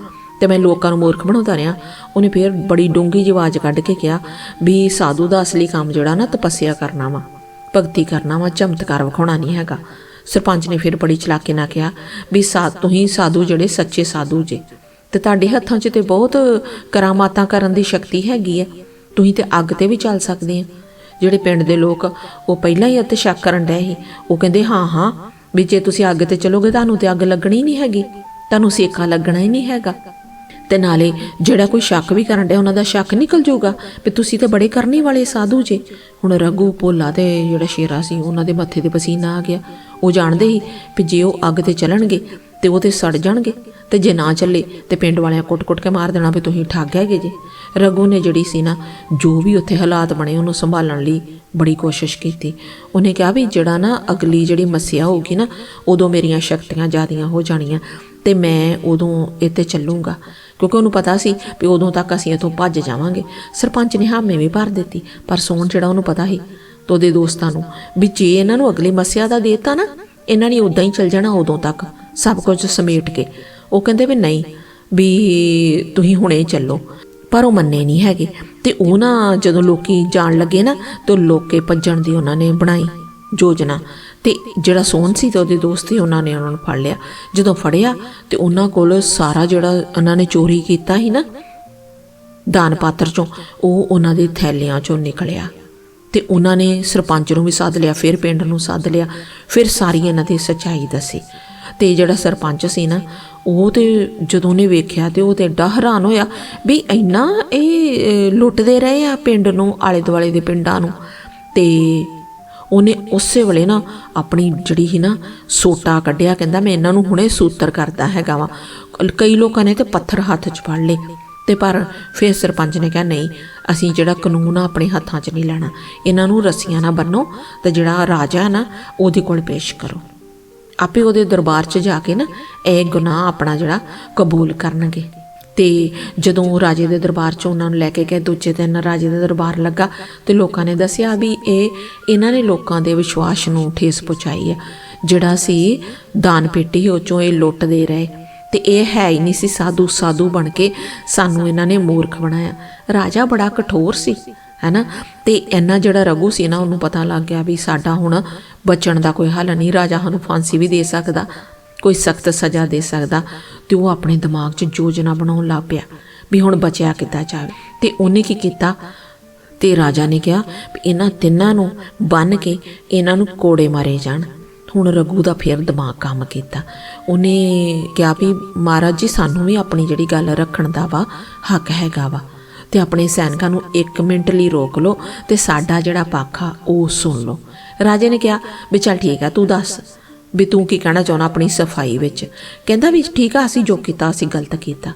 ਤੇ ਮੈਂ ਲੋਕਾਂ ਨੂੰ ਮੂਰਖ ਬਣਾਉਂਦਾ ਰਿਹਾ। ਉਹਨੇ ਫਿਰ ਬੜੀ ਡੂੰਗੀ ਜਿਹੀ ਆਵਾਜ਼ ਕੱਢ ਕੇ ਕਿਹਾ ਵੀ ਸਾਧੂ ਦਾ ਅਸਲੀ ਕੰਮ ਜਿਹੜਾ ਨਾ ਤਪੱਸਿਆ ਕਰਨਾ ਵਾ, ਭਗਤੀ ਕਰਨਾ ਵਾ, ਚਮਤਕਾਰ ਵਿਖਾਉਣਾ ਨਹੀਂ ਹੈਗਾ। ਸਰਪੰਚ ਨੇ ਫਿਰ ਬੜੀ ਚਲਾਕੀ ਨਾਲ ਕਿਹਾ ਵੀ ਸਾ ਤੁਸੀਂ ਸਾਧੂ ਜਿਹੜੇ ਸੱਚੇ ਸਾਧੂ ਜੇ, ਤੇ ਤੁਹਾਡੇ ਹੱਥਾਂ 'ਚ ਤੇ ਬਹੁਤ ਕਰਾਮਾਤਾਂ ਕਰਨ ਦੀ ਸ਼ਕਤੀ ਹੈਗੀ ਆ। ਤੁਸੀਂ ਤੇ ਅੱਗ ਤੇ ਵੀ ਚੱਲ ਸਕਦੇ ਆ। ਜਿਹੜੇ ਪਿੰਡ ਦੇ ਲੋਕ ਉਹ ਪਹਿਲਾਂ ਹੀ ਅਤੇ ਸ਼ੱਕ ਕਰਨ ਡਏ ਸੀ। ਉਹ ਕਹਿੰਦੇ, ਹਾਂ ਹਾਂ, ਵੀ ਜੇ ਤੁਸੀਂ ਅੱਗ ਤੇ ਚਲੋਗੇ, ਤੁਹਾਨੂੰ ਤੇ ਅੱਗ ਲੱਗਣੀ ਨਹੀਂ ਹੈਗੀ। ਤੁਹਾਨੂੰ ਸੇਕਾ ਲੱਗਣਾ ਹੀ ਨਹੀਂ ਹੈਗਾ। ਤੇ ਨਾਲੇ ਜਿਹੜਾ ਕੋਈ ਸ਼ੱਕ ਵੀ ਕਰਨ ਡਿਆ, ਉਹਨਾਂ ਦਾ ਸ਼ੱਕ ਨਿਕਲ ਜਾਊਗਾ ਵੀ ਤੁਸੀਂ ਤਾਂ ਬੜੇ ਕਰਨੀ ਵਾਲੇ ਸਾਧੂ ਜੇ। ਹੁਣ ਰਘੂ ਭੋਲਾ ਤੇ ਜਿਹੜਾ ਸ਼ੇਰਾ ਸੀ, ਉਹਨਾਂ ਦੇ ਮੱਥੇ ਤੇ ਪਸੀਨਾ ਆ ਗਿਆ। ਉਹ ਜਾਣਦੇ ਸੀ ਵੀ ਜੇ ਉਹ ਅੱਗ ਤੇ ਚੱਲਣਗੇ ਤੇ ਉਹ ਤੇ ਸੜ ਜਾਣਗੇ। ਤੇ ਜੇ ਨਾ ਚੱਲੇ ਤੇ ਪਿੰਡ ਵਾਲਿਆਂ ਕੁੱਟ-ਕੁੱਟ ਕੇ ਮਾਰ ਦੇਣਾ ਵੀ ਤੁਸੀਂ ਠੱਗ ਹੈਗੇ ਜੇ। ਰਘੂ ਨੇ ਜਿਹੜੀ ਸੀ ਨਾ, ਜੋ ਵੀ ਉੱਥੇ ਹਾਲਾਤ ਬਣੇ ਉਹਨੂੰ ਸੰਭਾਲਣ ਲਈ ਬੜੀ ਕੋਸ਼ਿਸ਼ ਕੀਤੀ। ਉਹਨੇ ਕਿਹਾ ਵੀ ਜਿਹੜਾ ਨਾ ਅਗਲੀ ਜਿਹੜੀ ਮੱਸਿਆ ਹੋਊਗੀ ਨਾ, ਉਦੋਂ ਮੇਰੀਆਂ ਸ਼ਕਤੀਆਂ ਜ਼ਿਆਦੀਆਂ ਹੋ ਜਾਣੀਆਂ ਤੇ ਮੈਂ ਉਦੋਂ ਇੱਥੇ ਚੱਲੂੰਗਾ। ਕਿਉਂਕਿ ਉਹਨੂੰ ਪਤਾ ਸੀ ਵੀ ਉਦੋਂ ਤੱਕ ਅਸੀਂ ਇੱਥੋਂ ਭੱਜ ਜਾਵਾਂਗੇ। ਸਰਪੰਚ ਨੇ ਹਾਮੇ ਵੀ ਭਰ ਦਿੱਤੀ, ਪਰ ਸੋਹਣ ਜਿਹੜਾ ਉਹਨੂੰ ਪਤਾ ਸੀ ਤੇ ਉਹਦੇ ਦੋਸਤਾਂ ਨੂੰ ਵੀ ਜੇ ਇਹਨਾਂ ਨੂੰ ਅਗਲੀ ਮੱਸਿਆ ਦਾ ਦੇਤਾ ਨਾ, ਇਹਨਾਂ ਨੇ ਉਦਾਂ ਹੀ ਚੱਲ ਜਾਣਾ ਉਦੋਂ ਤੱਕ। ਸਭ ਕੁਝ ਸਮੇਟ ਕੇ ਉਹ ਕਹਿੰਦੇ ਵੀ ਨਹੀਂ, ਵੀ ਤੁਸੀਂ ਹੁਣੇ ਚੱਲੋ। ਪਰ ਉਹ ਮੰਨੇ ਨਹੀਂ ਹੈਗੇ। ਤੇ ਉਹ ਨਾ ਜਦੋਂ ਲੋਕੀ ਜਾਣ ਲੱਗੇ ਨਾ, ਤੇ ਉਹ ਲੋਕੇ ਭੱਜਣ ਦੀ ਉਹਨਾਂ ਨੇ ਬਣਾਈ ਯੋਜਨਾ। ਤੇ ਜਿਹੜਾ ਸੋਹਣ ਸੀ ਤੇ ਉਹਦੇ ਦੋਸਤ ਸੀ, ਉਹਨਾਂ ਨੇ ਉਹਨਾਂ ਨੂੰ ਫੜ ਲਿਆ। ਜਦੋਂ ਫੜਿਆ, ਤੇ ਉਹਨਾਂ ਕੋਲ ਸਾਰਾ ਜਿਹੜਾ ਉਹਨਾਂ ਨੇ ਚੋਰੀ ਕੀਤਾ ਸੀ ਨਾ, ਦਾਨ ਪਾਤਰ ਚੋਂ, ਉਹ ਉਹਨਾਂ ਦੇ ਥੈਲਿਆਂ ਚੋਂ ਨਿਕਲਿਆ। ਤੇ ਉਹਨਾਂ ਨੇ ਸਰਪੰਚ ਨੂੰ ਵੀ ਸੱਦ ਲਿਆ, ਫਿਰ ਪਿੰਡ ਨੂੰ ਸੱਦ ਲਿਆ। ਫਿਰ ਸਾਰੀ ਇਹਨਾਂ ਦੀ ਸੱਚਾਈ ਦੱਸੀ। ਤੇ ਜਿਹੜਾ ਸਰਪੰਚ ਸੀ ਨਾ ਉਹ ਤੇ ਜਦੋਂ ਨੇ ਵੇਖਿਆ ਤੇ ਉਹ ਤੇ ਏਡਾ ਹੈਰਾਨ ਹੋਇਆ ਵੀ ਇੰਨਾ ਇਹ ਲੁੱਟਦੇ ਰਹੇ ਆ ਪਿੰਡ ਨੂੰ ਆਲੇ ਦੁਆਲੇ ਦੇ ਪਿੰਡਾਂ ਨੂੰ। ਤੇ ਉਹਨੇ ਉਸੇ ਵੇਲੇ ਨਾ ਆਪਣੀ ਜਿਹੜੀ ਸੀ ਨਾ ਸੋਟਾ ਕੱਢਿਆ, ਕਹਿੰਦਾ ਮੈਂ ਇਹਨਾਂ ਨੂੰ ਹੁਣੇ ਸੂਤਰ ਕਰਦਾ ਹੈਗਾ ਵਾ। ਕਈ ਲੋਕਾਂ ਨੇ ਤੇ ਪੱਥਰ ਹੱਥ 'ਚ ਫੜ ਲਏ ਤੇ ਪਰ ਫਿਰ ਸਰਪੰਚ ਨੇ ਕਿਹਾ, ਨਹੀਂ, ਅਸੀਂ ਜਿਹੜਾ ਕਾਨੂੰਨ ਆ ਆਪਣੇ ਹੱਥਾਂ 'ਚ ਨਹੀਂ ਲੈਣਾ। ਇਹਨਾਂ ਨੂੰ ਰੱਸੀਆਂ ਨਾਲ ਬੰਨੋ ਤੇ ਜਿਹੜਾ ਰਾਜਾ ਨਾ ਉਹਦੇ ਕੋਲ ਪੇਸ਼ ਕਰੋ। ਆਪੇ ਉਹਦੇ ਦਰਬਾਰ 'ਚ ਜਾ ਕੇ ਨਾ ਇਹ ਗੁਨਾਹ ਆਪਣਾ ਜਿਹੜਾ ਕਬੂਲ ਕਰਨਗੇ। ਤੇ ਜਦੋਂ ਉਹ ਰਾਜੇ ਦੇ ਦਰਬਾਰ 'ਚ ਉਹਨਾਂ ਨੂੰ ਲੈ ਕੇ ਗਏ, ਦੂਜੇ ਦਿਨ ਰਾਜੇ ਦਾ ਦਰਬਾਰ ਲੱਗਾ ਤੇ ਲੋਕਾਂ ਨੇ ਦੱਸਿਆ ਵੀ ਇਹ, ਇਹਨਾਂ ਨੇ ਲੋਕਾਂ ਦੇ ਵਿਸ਼ਵਾਸ ਨੂੰ ਠੇਸ ਪਹੁੰਚਾਈ ਆ। ਜਿਹੜਾ ਸੀ ਦਾਨ ਪੇਟੀ ਉਹ ਚੋਂ ਇਹ ਲੁੱਟਦੇ ਰਹੇ। ਤੇ ਇਹ ਹੈ ਹੀ ਨਹੀਂ ਸੀ ਸਾਧੂ ਸਾਧੂ ਬਣ ਕੇ ਸਾਨੂੰ ਇਹਨਾਂ ਨੇ ਮੂਰਖ ਬਣਾਇਆ। ਰਾਜਾ ਬੜਾ ਕਠੋਰ ਸੀ, ਹੈਨਾ? ਤੇ ਇਹਨਾਂ ਜਿਹੜਾ ਰਘੂ ਸੀ ਨਾ, ਉਹਨੂੰ ਪਤਾ ਲੱਗ ਗਿਆ ਵੀ ਸਾਡਾ ਹੁਣ ਬਚਣ ਦਾ ਕੋਈ ਹੱਲ ਨਹੀਂ, ਰਾਜਾ ਸਾਨੂੰ ਫਾਂਸੀ ਵੀ ਦੇ ਸਕਦਾ, ਕੋਈ ਸਖਤ ਸਜ਼ਾ ਦੇ ਸਕਦਾ, ਤੇ ਉਹ ਆਪਣੇ ਦਿਮਾਗ 'ਚ ਯੋਜਨਾ ਬਣਾਉਣ ਲੱਗ ਪਿਆ ਵੀ ਹੁਣ ਬਚਿਆ ਕਿੱਦਾਂ ਜਾਵੇ। ਤੇ ਉਹਨੇ ਕੀ ਕੀਤਾ? ਤੇ ਰਾਜਾ ਨੇ ਕਿਹਾ ਵੀ ਇਹਨਾਂ ਤਿੰਨਾਂ ਨੂੰ ਬੰਨ ਕੇ ਇਹਨਾਂ ਨੂੰ ਕੋੜੇ ਮਾਰੇ ਜਾਣ। ਹੁਣ ਰਘੂ ਦਾ ਫਿਰ ਦਿਮਾਗ ਕੰਮ ਕੀਤਾ। ਉਹਨੇ ਕਿਹਾ ਵੀ ਮਹਾਰਾਜ ਜੀ, ਸਾਨੂੰ ਵੀ ਆਪਣੀ ਜਿਹੜੀ ਗੱਲ ਰੱਖਣ ਦਾ ਵਾ, ਹੱਕ ਹੈਗਾ ਵਾ। ਤੇ ਆਪਣੇ ਸੈਨਿਕਾਂ ਨੂੰ 1 ਮਿੰਟ ਲਈ ਰੋਕ ਲਓ ਤੇ ਸਾਡਾ ਜਿਹੜਾ ਪੱਖ ਆ, ਉਹ ਸੁਣ ਲਓ। ਰਾਜੇ ਨੇ ਕਿਹਾ ਵੀ ਚੱਲ ਠੀਕ ਆ, ਤੂੰ ਦੱਸ ਵੀ ਤੂੰ ਕੀ ਕਹਿਣਾ ਚਾਹੁੰਦਾ ਆਪਣੀ ਸਫ਼ਾਈ ਵਿੱਚ? ਕਹਿੰਦਾ ਵੀ ਠੀਕ ਆ, ਅਸੀਂ ਜੋ ਕੀਤਾ, ਅਸੀਂ ਗਲਤ ਕੀਤਾ।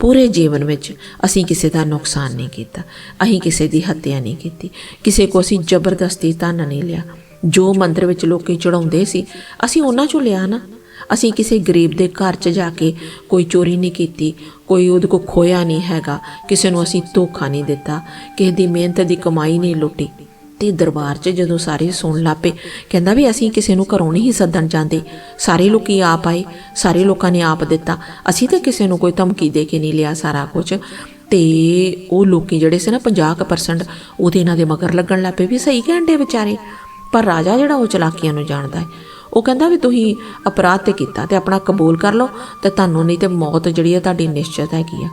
ਪੂਰੇ ਜੀਵਨ ਵਿੱਚ ਅਸੀਂ ਕਿਸੇ ਦਾ ਨੁਕਸਾਨ ਨਹੀਂ ਕੀਤਾ, ਅਸੀਂ ਕਿਸੇ ਦੀ ਹੱਤਿਆ ਨਹੀਂ ਕੀਤੀ, ਕਿਸੇ ਕੋ ਅਸੀਂ ਜ਼ਬਰਦਸਤੀ ਧਨ ਨਹੀਂ ਲਿਆ। ਜੋ ਮੰਦਰ ਵਿੱਚ ਲੋਕੀ ਚੜਾਉਂਦੇ ਸੀ, ਅਸੀਂ ਉਹਨਾਂ ਚੋਂ ਲਿਆ ਨਾ। ਅਸੀਂ ਕਿਸੇ ਗਰੀਬ ਦੇ ਘਰ 'ਚ ਜਾ ਕੇ ਕੋਈ ਚੋਰੀ ਨਹੀਂ ਕੀਤੀ, ਕੋਈ ਉਹਦੇ ਕੋ ਖੋਇਆ ਨਹੀਂ ਹੈਗਾ, ਕਿਸੇ ਨੂੰ ਅਸੀਂ ਧੋਖਾ ਨਹੀਂ ਦਿੱਤਾ, ਕਿਸੇ ਦੀ ਮਿਹਨਤ ਦੀ ਕਮਾਈ ਨਹੀਂ ਲੁੱਟੀ। ਤੇ ਦਰਬਾਰ 'ਚ ਜਦੋਂ ਸਾਰੇ ਸੁਣ ਲਾਪੇ, ਕਹਿੰਦਾ ਵੀ ਅਸੀਂ ਕਿਸੇ ਨੂੰ ਘਰੋਂ ਨਹੀਂ ਸੱਦਣ ਜਾਂਦੇ। ਸਾਰੇ ਲੋਕੀ ਆਪ ਆਏ, ਸਾਰੇ ਲੋਕਾਂ ਨੇ ਆਪ ਦਿੱਤਾ। ਅਸੀਂ ਤਾਂ ਕਿਸੇ ਨੂੰ ਕੋਈ ਧਮਕੀ ਦੇ ਕੇ ਨਹੀਂ ਲਿਆ ਸਾਰਾ ਕੁਝ ਤੇ ਉਹ ਲੋਕੀ ਜਿਹੜੇ ਸੀ ਨਾ 50% ਉਹਦੇ ਇਹਨਾਂ ਦੇ ਮਗਰ ਲੱਗਣ ਲੱਪੇ ਵੀ ਸਹੀ ਕਹਿੰਦੇ ਵਿਚਾਰੇ। ਪਰ ਰਾਜਾ ਜਿਹੜਾ ਉਹ ਚਲਾਕੀਆਂ ਨੂੰ ਜਾਣਦਾ ਹੈ। ਉਹ ਕਹਿੰਦਾ ਵੀ ਤੁਸੀਂ ਅਪਰਾਧ ਤੇ ਕੀਤਾ ਤੇ ਆਪਣਾ ਕਬੂਲ ਕਰ ਲਓ ਤੇ ਤੁਹਾਨੂੰ ਨਹੀਂ ਤੇ ਮੌਤ ਜਿਹੜੀ ਹੈ ਤੁਹਾਡੀ ਨਿਸ਼ਚਿਤ ਹੈਗੀ ਆ।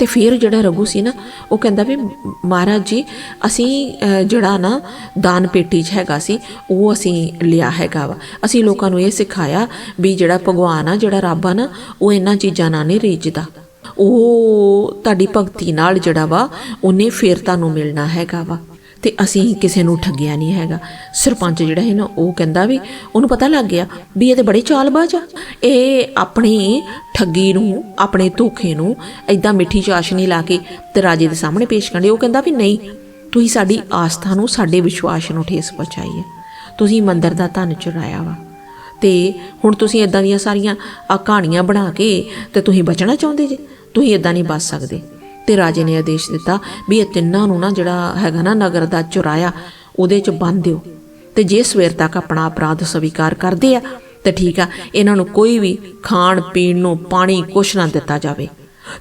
ਤੇ ਫਿਰ ਜਿਹੜਾ ਰਘੂ ਸੀ ਨਾ, ਉਹ ਕਹਿੰਦਾ ਵੀ, ਮਹਾਰਾਜ ਜੀ, ਅਸੀਂ ਜਿਹੜਾ ਨਾ ਦਾਨ ਪੇਟੀ 'ਚ ਹੈਗਾ ਸੀ, ਉਹ ਅਸੀਂ ਲਿਆ ਹੈਗਾ ਵਾ। ਅਸੀਂ ਲੋਕਾਂ ਨੂੰ ਇਹ ਸਿਖਾਇਆ ਵੀ ਜਿਹੜਾ ਭਗਵਾਨ ਆ, ਜਿਹੜਾ ਰੱਬ ਆ ਨਾ, ਉਹ ਇਹਨਾਂ ਚੀਜ਼ਾਂ ਨਾਲ ਨਹੀਂ ਰੀਝਦਾ। ਉਹ ਤੁਹਾਡੀ ਭਗਤੀ ਨਾਲ ਜਿਹੜਾ ਵਾ, ਉਹਨੇ ਫਿਰ ਤੁਹਾਨੂੰ ਮਿਲਣਾ ਹੈਗਾ ਵਾ। ਤੇ ਅਸੀਂ ਕਿਸੇ ਨੂੰ ਠੱਗਿਆ ਨਹੀਂ ਹੈਗਾ। ਸਰਪੰਚ ਜਿਹੜਾ ਹੈ ਨਾ, ਉਹ ਕਹਿੰਦਾ ਵੀ ਉਹਨੂੰ ਪਤਾ ਲੱਗ ਗਿਆ ਵੀ ਇਹ ਤੇ ਬੜੇ ਚਾਲਬਾਜ਼ ਆ। ਇਹ ਆਪਣੀ ਠੱਗੀ ਨੂੰ, ਆਪਣੇ ਧੋਖੇ ਨੂੰ ਐਦਾਂ ਮਿੱਠੀ ਚਾਸ਼ਨੀ ਲਾ ਕੇ ਤੇ ਰਾਜੇ ਦੇ ਸਾਹਮਣੇ ਪੇਸ਼ ਕਰਦੇ ਉਹ ਕਹਿੰਦਾ ਵੀ ਨਹੀਂ, ਤੁਸੀਂ ਸਾਡੀ ਆਸਥਾ ਨੂੰ, ਸਾਡੇ ਵਿਸ਼ਵਾਸ ਨੂੰ ਠੇਸ ਪਹੁੰਚਾਈ ਹੈ। ਤੁਸੀਂ ਮੰਦਰ ਦਾ ਧਨ ਚੁਰਾਇਆ ਵਾ। ਤੇ ਹੁਣ ਤੁਸੀਂ ਇਦਾਂ ਦੀਆਂ ਸਾਰੀਆਂ ਆ ਕਹਾਣੀਆਂ ਬਣਾ ਕੇ ਤੇ ਤੁਸੀਂ ਬਚਣਾ ਚਾਹੁੰਦੇ ਜੇ। ਤੁਸੀਂ ਇਦਾਂ ਨਹੀਂ ਬਚ ਸਕਦੇ। ਤੇ ਰਾਜੇ ਨੇ ਆਦੇਸ਼ ਦਿੱਤਾ ਵੀ ਇਹ ਤਿੰਨਾਂ ਨੂੰ ਨਾ ਜਿਹੜਾ ਹੈਗਾ ਨਾ ਨਗਰ ਦਾ ਚੁਰਾਇਆ, ਉਹਦੇ ਚ ਬੰਨ ਦਿਓ। ਤੇ ਜੇ ਸਵੇਰ ਤੱਕ ਆਪਣਾ ਅਪਰਾਧ ਸਵੀਕਾਰ ਕਰਦੇ ਆ, ਤੇ ਠੀਕ ਆ, ਇਹਨਾਂ ਨੂੰ ਕੋਈ ਵੀ ਖਾਣ, ਪੀਣ ਨੂੰ ਪਾਣੀ ਕੁਛ ਨਾ ਦਿੱਤਾ ਜਾਵੇ।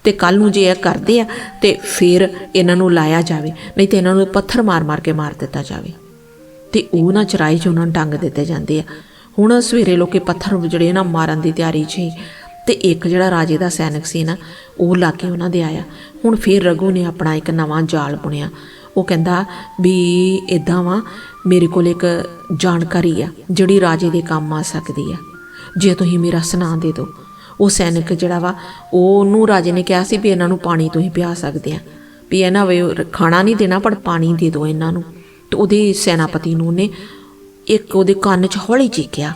ਤੇ ਕੱਲ ਨੂੰ ਜੇ ਇਹ ਕਰਦੇ ਆ, ਤੇ ਫਿਰ ਇਹਨਾਂ ਨੂੰ ਲਾਇਆ ਜਾਵੇ, ਨਹੀਂ ਤੇ ਇਹਨਾਂ ਨੂੰ ਪੱਥਰ ਮਾਰ-ਮਾਰ ਕੇ ਮਾਰ ਦਿੱਤਾ ਜਾਵੇ। ਤੇ ਉਹ ਨਾ ਚਰਾਈ 'ਚ ਉਹਨਾਂ ਨੂੰ ਟੰਗ ਦਿੱਤੇ ਜਾਂਦੇ ਆ। ਹੁਣ ਸਵੇਰੇ ਲੋਕੇ ਪੱਥਰ ਜਿਹੜੇ ਨਾ ਮਾਰਨ ਦੀ ਤਿਆਰੀ 'ਚ ਸੀ ਤੇ ਇੱਕ ਜਿਹੜਾ ਰਾਜੇ ਦਾ ਸੈਨਿਕ ਸੀ ਨਾ, ਉਹ ਲਾ ਕੇ ਉਹਨਾਂ ਦੇ ਆਇਆ। ਹੁਣ ਫਿਰ ਰਘੂ ਨੇ ਆਪਣਾ ਇੱਕ ਨਵਾਂ ਜਾਲ ਬੁਣਿਆ। ਉਹ ਕਹਿੰਦਾ ਵੀ ਇਦਾਂ ਵਾ, ਮੇਰੇ ਕੋਲ ਇੱਕ ਜਾਣਕਾਰੀ ਆ, ਜਿਹੜੀ ਰਾਜੇ ਦੇ ਕੰਮ ਆ ਸਕਦੀ ਆ। ਜੇ ਤੁਸੀਂ ਮੇਰਾ ਸੁਨਾ ਦੇ ਦਿਓ। ਉਹ ਸੈਨਿਕ ਜਿਹੜਾ ਵਾ ਉਹ ਉਹਨੂੰ ਰਾਜੇ ਨੇ ਕਿਹਾ ਸੀ ਵੀ ਇਹਨਾਂ ਨੂੰ ਪਾਣੀ ਤੁਸੀਂ ਪਿਆ ਸਕਦੇ ਆ। ਵੀ ਇਹਨਾਂ ਵੇ ਖਾਣਾ ਨਹੀਂ ਦੇਣਾ, ਪਰ ਪਾਣੀ ਦੇ ਦਿਓ ਇਹਨਾਂ ਨੂੰ। ਤੇ ਉਹਦੇ ਸੈਨਾਪਤੀ ਨੂੰ ਨੇ ਇੱਕ ਉਹਦੇ ਕੰਨ 'ਚ ਹੌਲੀ ਚੀਕਿਆ।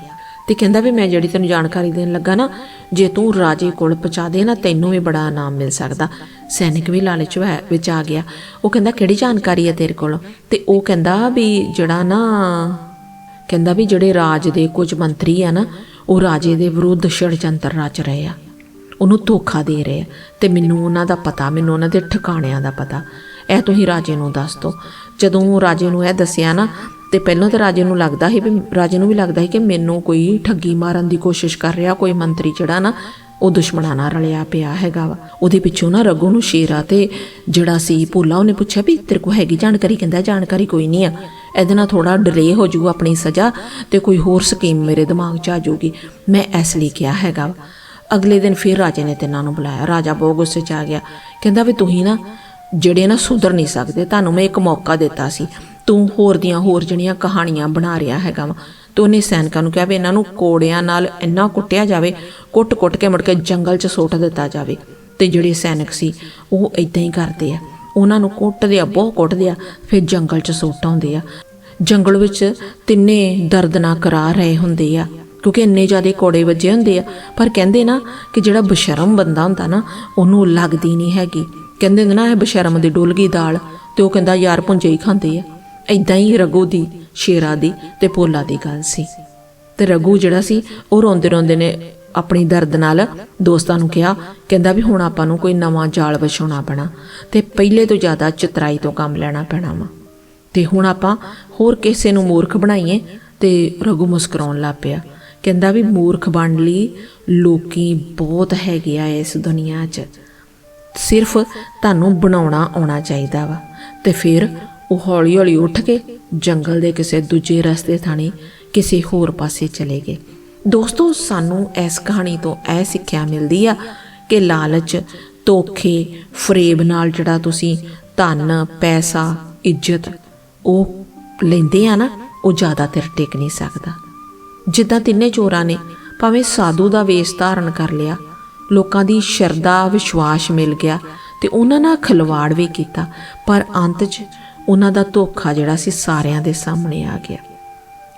ਤੇ ਕਹਿੰਦਾ ਵੀ ਮੈਂ ਜਿਹੜੀ ਤੈਨੂੰ ਜਾਣਕਾਰੀ ਦੇਣ ਲੱਗਾ ਨਾ, ਜੇ ਤੂੰ ਰਾਜੇ ਕੋਲ ਪਹੁੰਚਾ ਦੇ ਨਾ, ਤੈਨੂੰ ਵੀ ਬੜਾ ਇਨਾਮ ਮਿਲ ਸਕਦਾ। ਸੈਨਿਕ ਵੀ ਲਾਲਚ ਵੈ- ਵਿੱਚ ਆ ਗਿਆ। ਉਹ ਕਹਿੰਦਾ, ਕਿਹੜੀ ਜਾਣਕਾਰੀ ਹੈ ਤੇਰੇ ਕੋਲ? ਤੇ ਉਹ ਕਹਿੰਦਾ ਵੀ ਜਿਹੜਾ ਨਾ, ਕਹਿੰਦਾ ਵੀ ਜਿਹੜੇ ਰਾਜ ਦੇ ਕੁਝ ਮੰਤਰੀ ਆ ਨਾ, ਉਹ ਰਾਜੇ ਦੇ ਵਿਰੁੱਧ ਛੜਯੰਤਰ ਰਚ ਰਹੇ ਆ। ਉਹਨੂੰ ਧੋਖਾ ਦੇ ਰਹੇ ਆ। ਤੇ ਮੈਨੂੰ ਉਹਨਾਂ ਦਾ ਪਤਾ, ਮੈਨੂੰ ਉਹਨਾਂ ਦੇ ਠਿਕਾਣਿਆਂ ਦਾ ਪਤਾ। ਇਹ ਤੁਸੀਂ ਰਾਜੇ ਨੂੰ ਦੱਸ ਦਿਓ ਜਦੋਂ ਰਾਜੇ ਨੂੰ ਇਹ ਦੱਸਿਆ ਨਾ ਤੇ ਪਹਿਲਾਂ ਤਾਂ ਰਾਜੇ ਨੂੰ ਲੱਗਦਾ ਸੀ ਵੀ, ਰਾਜੇ ਨੂੰ ਵੀ ਲੱਗਦਾ ਸੀ ਕਿ ਮੈਨੂੰ ਕੋਈ ਠੱਗੀ ਮਾਰਨ ਦੀ ਕੋਸ਼ਿਸ਼ ਕਰ ਰਿਹਾ, ਕੋਈ ਮੰਤਰੀ ਜਿਹੜਾ ਨਾ, ਉਹ ਦੁਸ਼ਮਣਾਂ ਨਾਲ ਰਲਿਆ ਪਿਆ ਹੈਗਾ ਵਾ। ਉਹਦੇ ਪਿੱਛੋਂ ਨਾ ਰਘੂ ਨੂੰ ਸ਼ੇਰਾ ਤੇ ਜਿਹੜਾ ਸੀ ਭੋਲਾ, ਉਹਨੇ ਪੁੱਛਿਆ ਵੀ ਤੇਰੇ ਕੋਲ ਹੈਗੀ ਜਾਣਕਾਰੀ? ਕਹਿੰਦਾ, ਜਾਣਕਾਰੀ ਕੋਈ ਨਹੀਂ ਆ। ਇਹਦੇ ਨਾਲ ਥੋੜਾ ਡਿਲੇ ਹੋ ਜਾਊ ਆਪਣੀ ਸਜ਼ਾ ਤੇ ਕੋਈ ਹੋਰ ਸਕੀਮ ਮੇਰੇ ਦਿਮਾਗ 'ਚ ਆ ਜਾਊਗੀ। ਮੈਂ ਇਸ ਲਈ ਕਿਹਾ ਹੈਗਾ ਵਾ। ਅਗਲੇ ਦਿਨ ਫਿਰ ਰਾਜੇ ਨੇ ਤਿੰਨਾਂ ਨੂੰ ਬੁਲਾਇਆ। ਰਾਜਾ ਬਹੁਤ ਗੁੱਸੇ 'ਚ ਆ ਗਿਆ। ਕਹਿੰਦਾ ਵੀ ਤੁਸੀਂ ਨਾ, ਜਿਹੜੇ ਨਾ ਸੁਧਰ ਨਹੀਂ ਸਕਦੇ, ਤੁਹਾਨੂੰ ਮੈਂ ਇੱਕ ਮੌਕਾ ਦਿੱਤਾ ਸੀ। ਤੂੰ ਹੋਰ ਦੀਆਂ ਹੋਰ ਜਿਹੜੀਆਂ ਕਹਾਣੀਆਂ ਬਣਾ ਰਿਹਾ ਹੈਗਾ ਵਾ। ਤੇ ਉਹਨੇ ਸੈਨਿਕਾਂ ਨੂੰ ਕਿਹਾ ਵੀ ਇਹਨਾਂ ਨੂੰ ਕੋੜਿਆਂ ਨਾਲ ਇੰਨਾ ਕੁੱਟਿਆ ਜਾਵੇ, ਕੁੱਟ-ਕੁੱਟ ਕੇ ਮੁੜ ਕੇ ਜੰਗਲ 'ਚ ਸੁੱਟ ਦਿੱਤਾ ਜਾਵੇ। ਤੇ ਜਿਹੜੇ ਸੈਨਿਕ ਸੀ, ਉਹ ਇਦਾਂ ਹੀ ਕਰਦੇ ਆ। ਉਹਨਾਂ ਨੂੰ ਕੁੱਟਦੇ ਆ, ਬਹੁਤ ਕੁੱਟਦੇ ਆ, ਫਿਰ ਜੰਗਲ 'ਚ ਸੁੱਟ ਆਉਂਦੇ ਆ। ਜੰਗਲ ਵਿੱਚ ਤਿੰਨੇ ਦਰਦਨਾਕ ਕਰਾ ਰਹੇ ਹੁੰਦੇ ਆ, ਕਿਉਂਕਿ ਇੰਨੇ ਜ਼ਿਆਦਾ ਕੋੜੇ ਵੱਜੇ ਹੁੰਦੇ ਆ। ਪਰ ਕਹਿੰਦੇ ਨਾ ਕਿ ਜਿਹੜਾ ਬਸ਼ਰਮ ਬੰਦਾ ਹੁੰਦਾ ਨਾ, ਉਹਨੂੰ ਲੱਗਦੀ ਨਹੀਂ ਹੈਗੀ। ਕਹਿੰਦੇ ਨਾ, ਇਹ ਬਸ਼ਰਮ ਦੀ ਡੁੱਲਗੀ ਦਾਲ, ਤੇ ਉਹ ਕਹਿੰਦਾ, ਯਾਰ ਪੁੰਜੇ ਹੀ ਖਾਂਦੇ ਆ। ਐਦਾਂ ਹੀ ਰਗੂ ਦੀ, ਸ਼ੇਰਾ ਦੀ ਤੇ ਪੋਲਾ ਦੀ ਗੱਲ ਸੀ। ਤੇ ਰਘੂ ਜਿਹੜਾ ਸੀ, ਉਹ ਰੋਂਦੇ ਰੋਂਦੇ ਨੇ ਆਪਣੀ ਦਰਦ ਨਾਲ ਦੋਸਤਾਂ ਨੂੰ ਕਿਹਾ, ਕਹਿੰਦਾ ਵੀ ਹੁਣ ਆਪਾਂ ਨੂੰ ਕੋਈ ਨਵਾਂ ਜਾਲ ਵਿਛਾਉਣਾ ਪੈਣਾ ਤੇ ਪਹਿਲੇ ਤੋਂ ਜ਼ਿਆਦਾ ਚਤਰਾਈ ਤੋਂ ਕੰਮ ਲੈਣਾ ਪੈਣਾ ਵਾ। ਤੇ ਹੁਣ ਆਪਾਂ ਹੋਰ ਕਿਸੇ ਨੂੰ ਮੂਰਖ ਬਣਾਈਏ ਤੇ ਰਘੂ ਮੁਸਕਰਾਉਣ ਲੱਗ ਪਿਆ। ਕਹਿੰਦਾ ਵੀ ਮੂਰਖ ਬਣ ਲਈ ਲੋਕੀ ਬਹੁਤ ਹੈਗੇ ਆ ਇਸ ਦੁਨੀਆ 'ਚ। ਸਿਰਫ ਤੁਹਾਨੂੰ ਬਣਾਉਣਾ ਆਉਣਾ ਚਾਹੀਦਾ ਵਾ ਤੇ ਫਿਰ ਉਹ ਹੌਲੀ ਹੌਲੀ ਉੱਠ ਕੇ ਜੰਗਲ ਦੇ ਕਿਸੇ ਦੂਜੇ ਰਸਤੇ ਥਾਣੀ ਕਿਸੇ ਹੋਰ ਪਾਸੇ ਚਲੇ ਗਏ। ਦੋਸਤੋ, ਸਾਨੂੰ ਇਸ ਕਹਾਣੀ ਤੋਂ ਇਹ ਸਿੱਖਿਆ ਮਿਲਦੀ ਆ ਕਿ ਲਾਲਚ, ਧੋਖੇ, ਫਰੇਬ ਨਾਲ ਜਿਹੜਾ ਤੁਸੀਂ ਧਨ, ਪੈਸਾ, ਇੱਜ਼ਤ ਉਹ ਲੈਂਦੇ ਆ ਨਾ, ਉਹ ਜ਼ਿਆਦਾ ਚਿਰ ਟਿਕ ਨਹੀਂ ਸਕਦਾ। ਜਿੱਦਾਂ ਤਿੰਨੇ ਚੋਰਾਂ ਨੇ ਭਾਵੇਂ ਸਾਧੂ ਦਾ ਵੇਸ਼ ਧਾਰਨ ਕਰ ਲਿਆ, ਲੋਕਾਂ ਦੀ ਸ਼ਰਧਾ, ਵਿਸ਼ਵਾਸ ਮਿਲ ਗਿਆ ਤੇ ਉਹਨਾਂ ਨਾਲ ਖਿਲਵਾੜ ਵੀ ਕੀਤਾ, ਪਰ ਅੰਤ 'ਚ ਉਹਨਾਂ ਦਾ ਧੋਖਾ ਜਿਹੜਾ ਸੀ ਸਾਰਿਆਂ ਦੇ ਸਾਹਮਣੇ ਆ ਗਿਆ।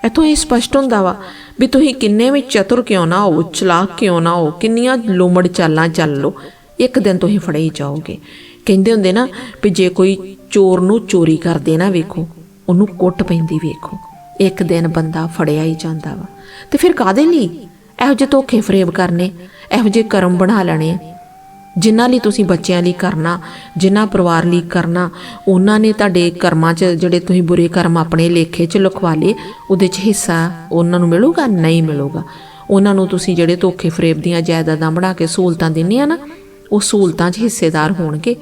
ਇਥੋਂ ਇਹ ਸਪਸ਼ਟ ਹੁੰਦਾ ਵਾ ਵੀ ਤੁਸੀਂ ਕਿੰਨੇ ਵੀ ਚਤੁਰ ਕਿਉਂ ਨਾ ਹੋ, ਚਲਾਕ ਕਿਉਂ ਨਾ ਹੋ, ਕਿੰਨੀਆਂ ਲੋਮੜ ਚਾਲਾਂ ਚੱਲ ਲੋ ਇੱਕ ਦਿਨ ਤੁਸੀਂ ਫੜੇ ਹੀ ਜਾਓਗੇ। ਕਹਿੰਦੇ ਹੁੰਦੇ ਨਾ ਵੀ ਜੇ ਕੋਈ ਚੋਰ ਨੂੰ ਚੋਰੀ ਕਰਦੇ ਨਾ ਵੇਖੋ, ਉਹਨੂੰ ਕੁੱਟ ਪੈਂਦੀ ਵੇਖੋ। ਇੱਕ ਦਿਨ ਬੰਦਾ ਫੜਿਆ ਹੀ ਜਾਂਦਾ ਵਾ। ਤੇ ਫਿਰ ਕਾਦੇ ਲਈ? ਇਹੋ ਜਿਹੇ ਧੋਖੇ ਫਰੇਬ ਕਰਨੇ, ਇਹੋ ਜਿਹੇ ਕਰਮ ਬਣਾ ਲੈਣੇ ਜਿਨ੍ਹਾਂ ਲਈ ਤੁਸੀਂ ਬੱਚਿਆਂ ਲਈ ਕਰਨਾ, ਜਿਨ੍ਹਾਂ ਪਰਿਵਾਰ ਲਈ ਕਰਨਾ, ਉਹਨਾਂ ਨੇ ਤੁਹਾਡੇ ਕਰਮਾਂ 'ਚ ਜਿਹੜੇ ਤੁਸੀਂ ਬੁਰੇ ਕਰਮ ਆਪਣੇ ਲੇਖੇ 'ਚ ਲਿਖਵਾ ਲਏ, ਉਹਦੇ 'ਚ ਹਿੱਸਾ ਉਹਨਾਂ ਨੂੰ ਮਿਲੂਗਾ, ਨਹੀਂ ਮਿਲੂਗਾ? ਉਹਨਾਂ ਨੂੰ ਤੁਸੀਂ ਜਿਹੜੇ ਧੋਖੇ ਫਰੇਬ ਦੀਆਂ ਜਾਇਦਾਦਾਂ ਬਣਾ ਕੇ ਸਹੂਲਤਾਂ ਦਿੰਦੇ ਆ ਨਾ, ਉਹ ਸਹੂਲਤਾਂ 'ਚ ਹਿੱਸੇਦਾਰ ਹੋਣਗੇ।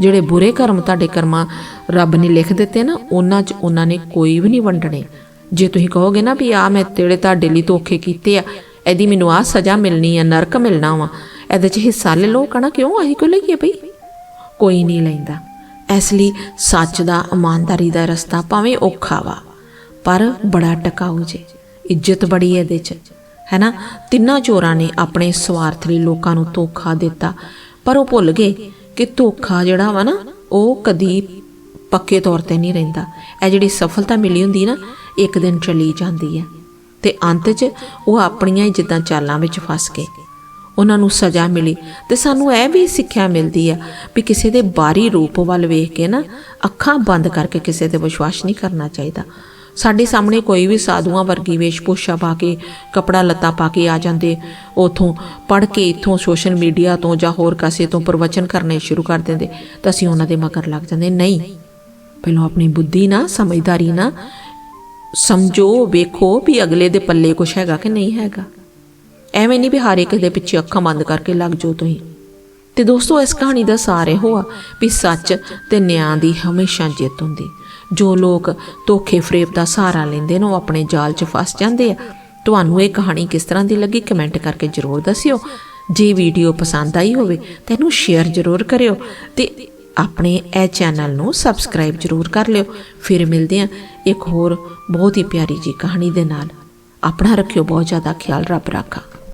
ਜਿਹੜੇ ਬੁਰੇ ਕਰਮ ਤੁਹਾਡੇ ਕਰਮਾਂ ਰੱਬ ਨੇ ਲਿਖ ਦਿੱਤੇ ਨਾ, ਉਹਨਾਂ 'ਚ ਉਹਨਾਂ ਨੇ ਕੋਈ ਵੀ ਨਹੀਂ ਵੰਡਣੇ। ਜੇ ਤੁਸੀਂ ਕਹੋਗੇ ਨਾ ਵੀ ਆ ਮੈਂ ਤੇਰੇ ਤੁਹਾਡੇ ਲਈ ਧੋਖੇ ਕੀਤੇ ਆ, ਇਹਦੀ ਮੈਨੂੰ ਆ ਸਜ਼ਾ ਮਿਲਣੀ ਆ, ਨਰਕ ਮਿਲਣਾ ਵਾ ਇਹਦੇ 'ਚ ਹਿੱਸਾ ਲੈ ਲਓ, ਕਹਣਾ ਕਿਉਂ? ਅਸੀਂ ਕਿਉਂ ਲਈਏ ਭਈ ਕੋਈ ਨਹੀਂ ਲੈਂਦਾ। ਇਸ ਲਈ ਸੱਚ ਦਾ, ਇਮਾਨਦਾਰੀ ਦਾ ਰਸਤਾ ਭਾਵੇਂ ਔਖਾ ਵਾ, ਪਰ ਬੜਾ ਟਿਕਾਊ ਜੇ। ਇੱਜ਼ਤ ਬੜੀ ਇਹਦੇ 'ਚ ਹੈਨਾ ਤਿੰਨਾਂ ਚੋਰਾਂ ਨੇ ਆਪਣੇ ਸਵਾਰਥ ਲਈ ਲੋਕਾਂ ਨੂੰ ਧੋਖਾ ਦਿੱਤਾ। ਪਰ ਉਹ ਭੁੱਲ ਗਏ ਕਿ ਧੋਖਾ ਜਿਹੜਾ ਵਾ ਨਾ, ਉਹ ਕਦੀ ਪੱਕੇ ਤੌਰ ਤੇ ਨਹੀਂ ਰਹਿੰਦਾ। ਇਹ ਜਿਹੜੀ ਸਫਲਤਾ ਮਿਲੀ ਹੁੰਦੀ ਨਾ, ਇੱਕ ਦਿਨ ਚਲੀ ਜਾਂਦੀ ਹੈ। ਤੇ ਅੰਤ 'ਚ ਉਹ ਆਪਣੀਆਂ ਹੀ ਜਿੱਦਾਂ ਚਾਲਾਂ ਵਿੱਚ ਫਸ ਗਏ। ਉਹਨਾਂ ਨੂੰ ਸਜ਼ਾ ਮਿਲੀ ਤੇ ਸਾਨੂੰ ਇਹ ਵੀ ਸਿੱਖਿਆ ਮਿਲਦੀ ਆ ਵੀ ਕਿਸੇ ਦੇ ਬਾਹਰੀ ਰੂਪ ਵੱਲ ਵੇਖ ਕੇ ਨਾ ਅੱਖਾਂ ਬੰਦ ਕਰਕੇ ਕਿਸੇ ਤੇ ਵਿਸ਼ਵਾਸ ਨਹੀਂ ਕਰਨਾ ਚਾਹੀਦਾ। ਸਾਡੇ ਸਾਹਮਣੇ ਕੋਈ ਵੀ ਸਾਧੂਆਂ ਵਰਗੀ ਵੇਸ਼ਭੂਸ਼ਾ ਪਾ ਕੇ, ਕਪੜਾ ਲੱਤਾ ਪਾ ਕੇ ਆ ਜਾਂਦੇ, ਉਥੋਂ ਪੜ ਕੇ ਇਥੋਂ ਸੋਸ਼ਲ ਮੀਡੀਆ ਤੋਂ ਜਾਂ ਹੋਰ ਕਾਸੇ ਤੋਂ ਪ੍ਰਵਚਨ ਕਰਨੇ ਸ਼ੁਰੂ ਕਰ ਦਿੰਦੇ ਤਾਂ ਅਸੀਂ ਉਹਨਾਂ ਦੇ ਮਗਰ ਲੱਗ ਜਾਂਦੇ। ਨਹੀਂ, ਪਹਿਲਾਂ ਆਪਣੀ ਬੁੱਧੀ ਨਾ, ਸਮਝਦਾਰੀ ਨਾ, ਸਮਝੋ, ਵੇਖੋ ਵੀ ਅਗਲੇ ਦੇ ਪੱਲੇ ਕੁਛ ਹੈਗਾ ਕਿ ਨਹੀਂ ਹੈਗਾ। ਐਵੇਂ ਨਹੀਂ ਵੀ ਹਰ ਇੱਕ ਦੇ ਪਿੱਛੇ ਅੱਖਾਂ ਬੰਦ ਕਰਕੇ ਲੱਗ ਜਾਓ ਤੁਸੀਂ। ਤੇ ਦੋਸਤੋ, ਇਸ ਕਹਾਣੀ ਦਾ ਸਾਰ ਇਹੋ ਆ ਵੀ ਸੱਚ ਤੇ ਨਿਆਂ ਦੀ ਹਮੇਸ਼ਾ ਜਿੱਤ ਹੁੰਦੀ। ਜੋ ਲੋਕ ਧੋਖੇ ਫਰੇਬ ਦਾ ਸਹਾਰਾ ਲੈਂਦੇ ਨੇ, ਉਹ ਆਪਣੇ ਜਾਲ 'ਚ ਫਸ ਜਾਂਦੇ ਆ। ਤੁਹਾਨੂੰ ਇਹ ਕਹਾਣੀ ਕਿਸ ਤਰ੍ਹਾਂ ਦੀ ਲੱਗੀ ਕਮੈਂਟ ਕਰਕੇ ਜਰੂਰ ਦੱਸਿਓ। ਜੇ ਵੀਡੀਓ ਪਸੰਦ ਆਈ ਹੋਵੇ ਤਾਂ ਇਹਨੂੰ ਸ਼ੇਅਰ ਜਰੂਰ ਕਰਿਓ ਤੇ ਆਪਣੇ ਇਹ ਚੈਨਲ ਨੂੰ ਸਬਸਕ੍ਰਾਈਬ ਜਰੂਰ ਕਰ ਲਿਓ। ਫਿਰ ਮਿਲਦੇ ਹਾਂ ਇੱਕ ਹੋਰ ਬਹੁਤ ਹੀ ਪਿਆਰੀ ਜੀ ਕਹਾਣੀ ਦੇ ਨਾਲ। ਆਪਣਾ ਰੱਖਿਓ, ਬਹੁਤ ਜ਼ਿਆਦਾ ਖਿਆਲ ਰੱਬ ਰੱਖਾ।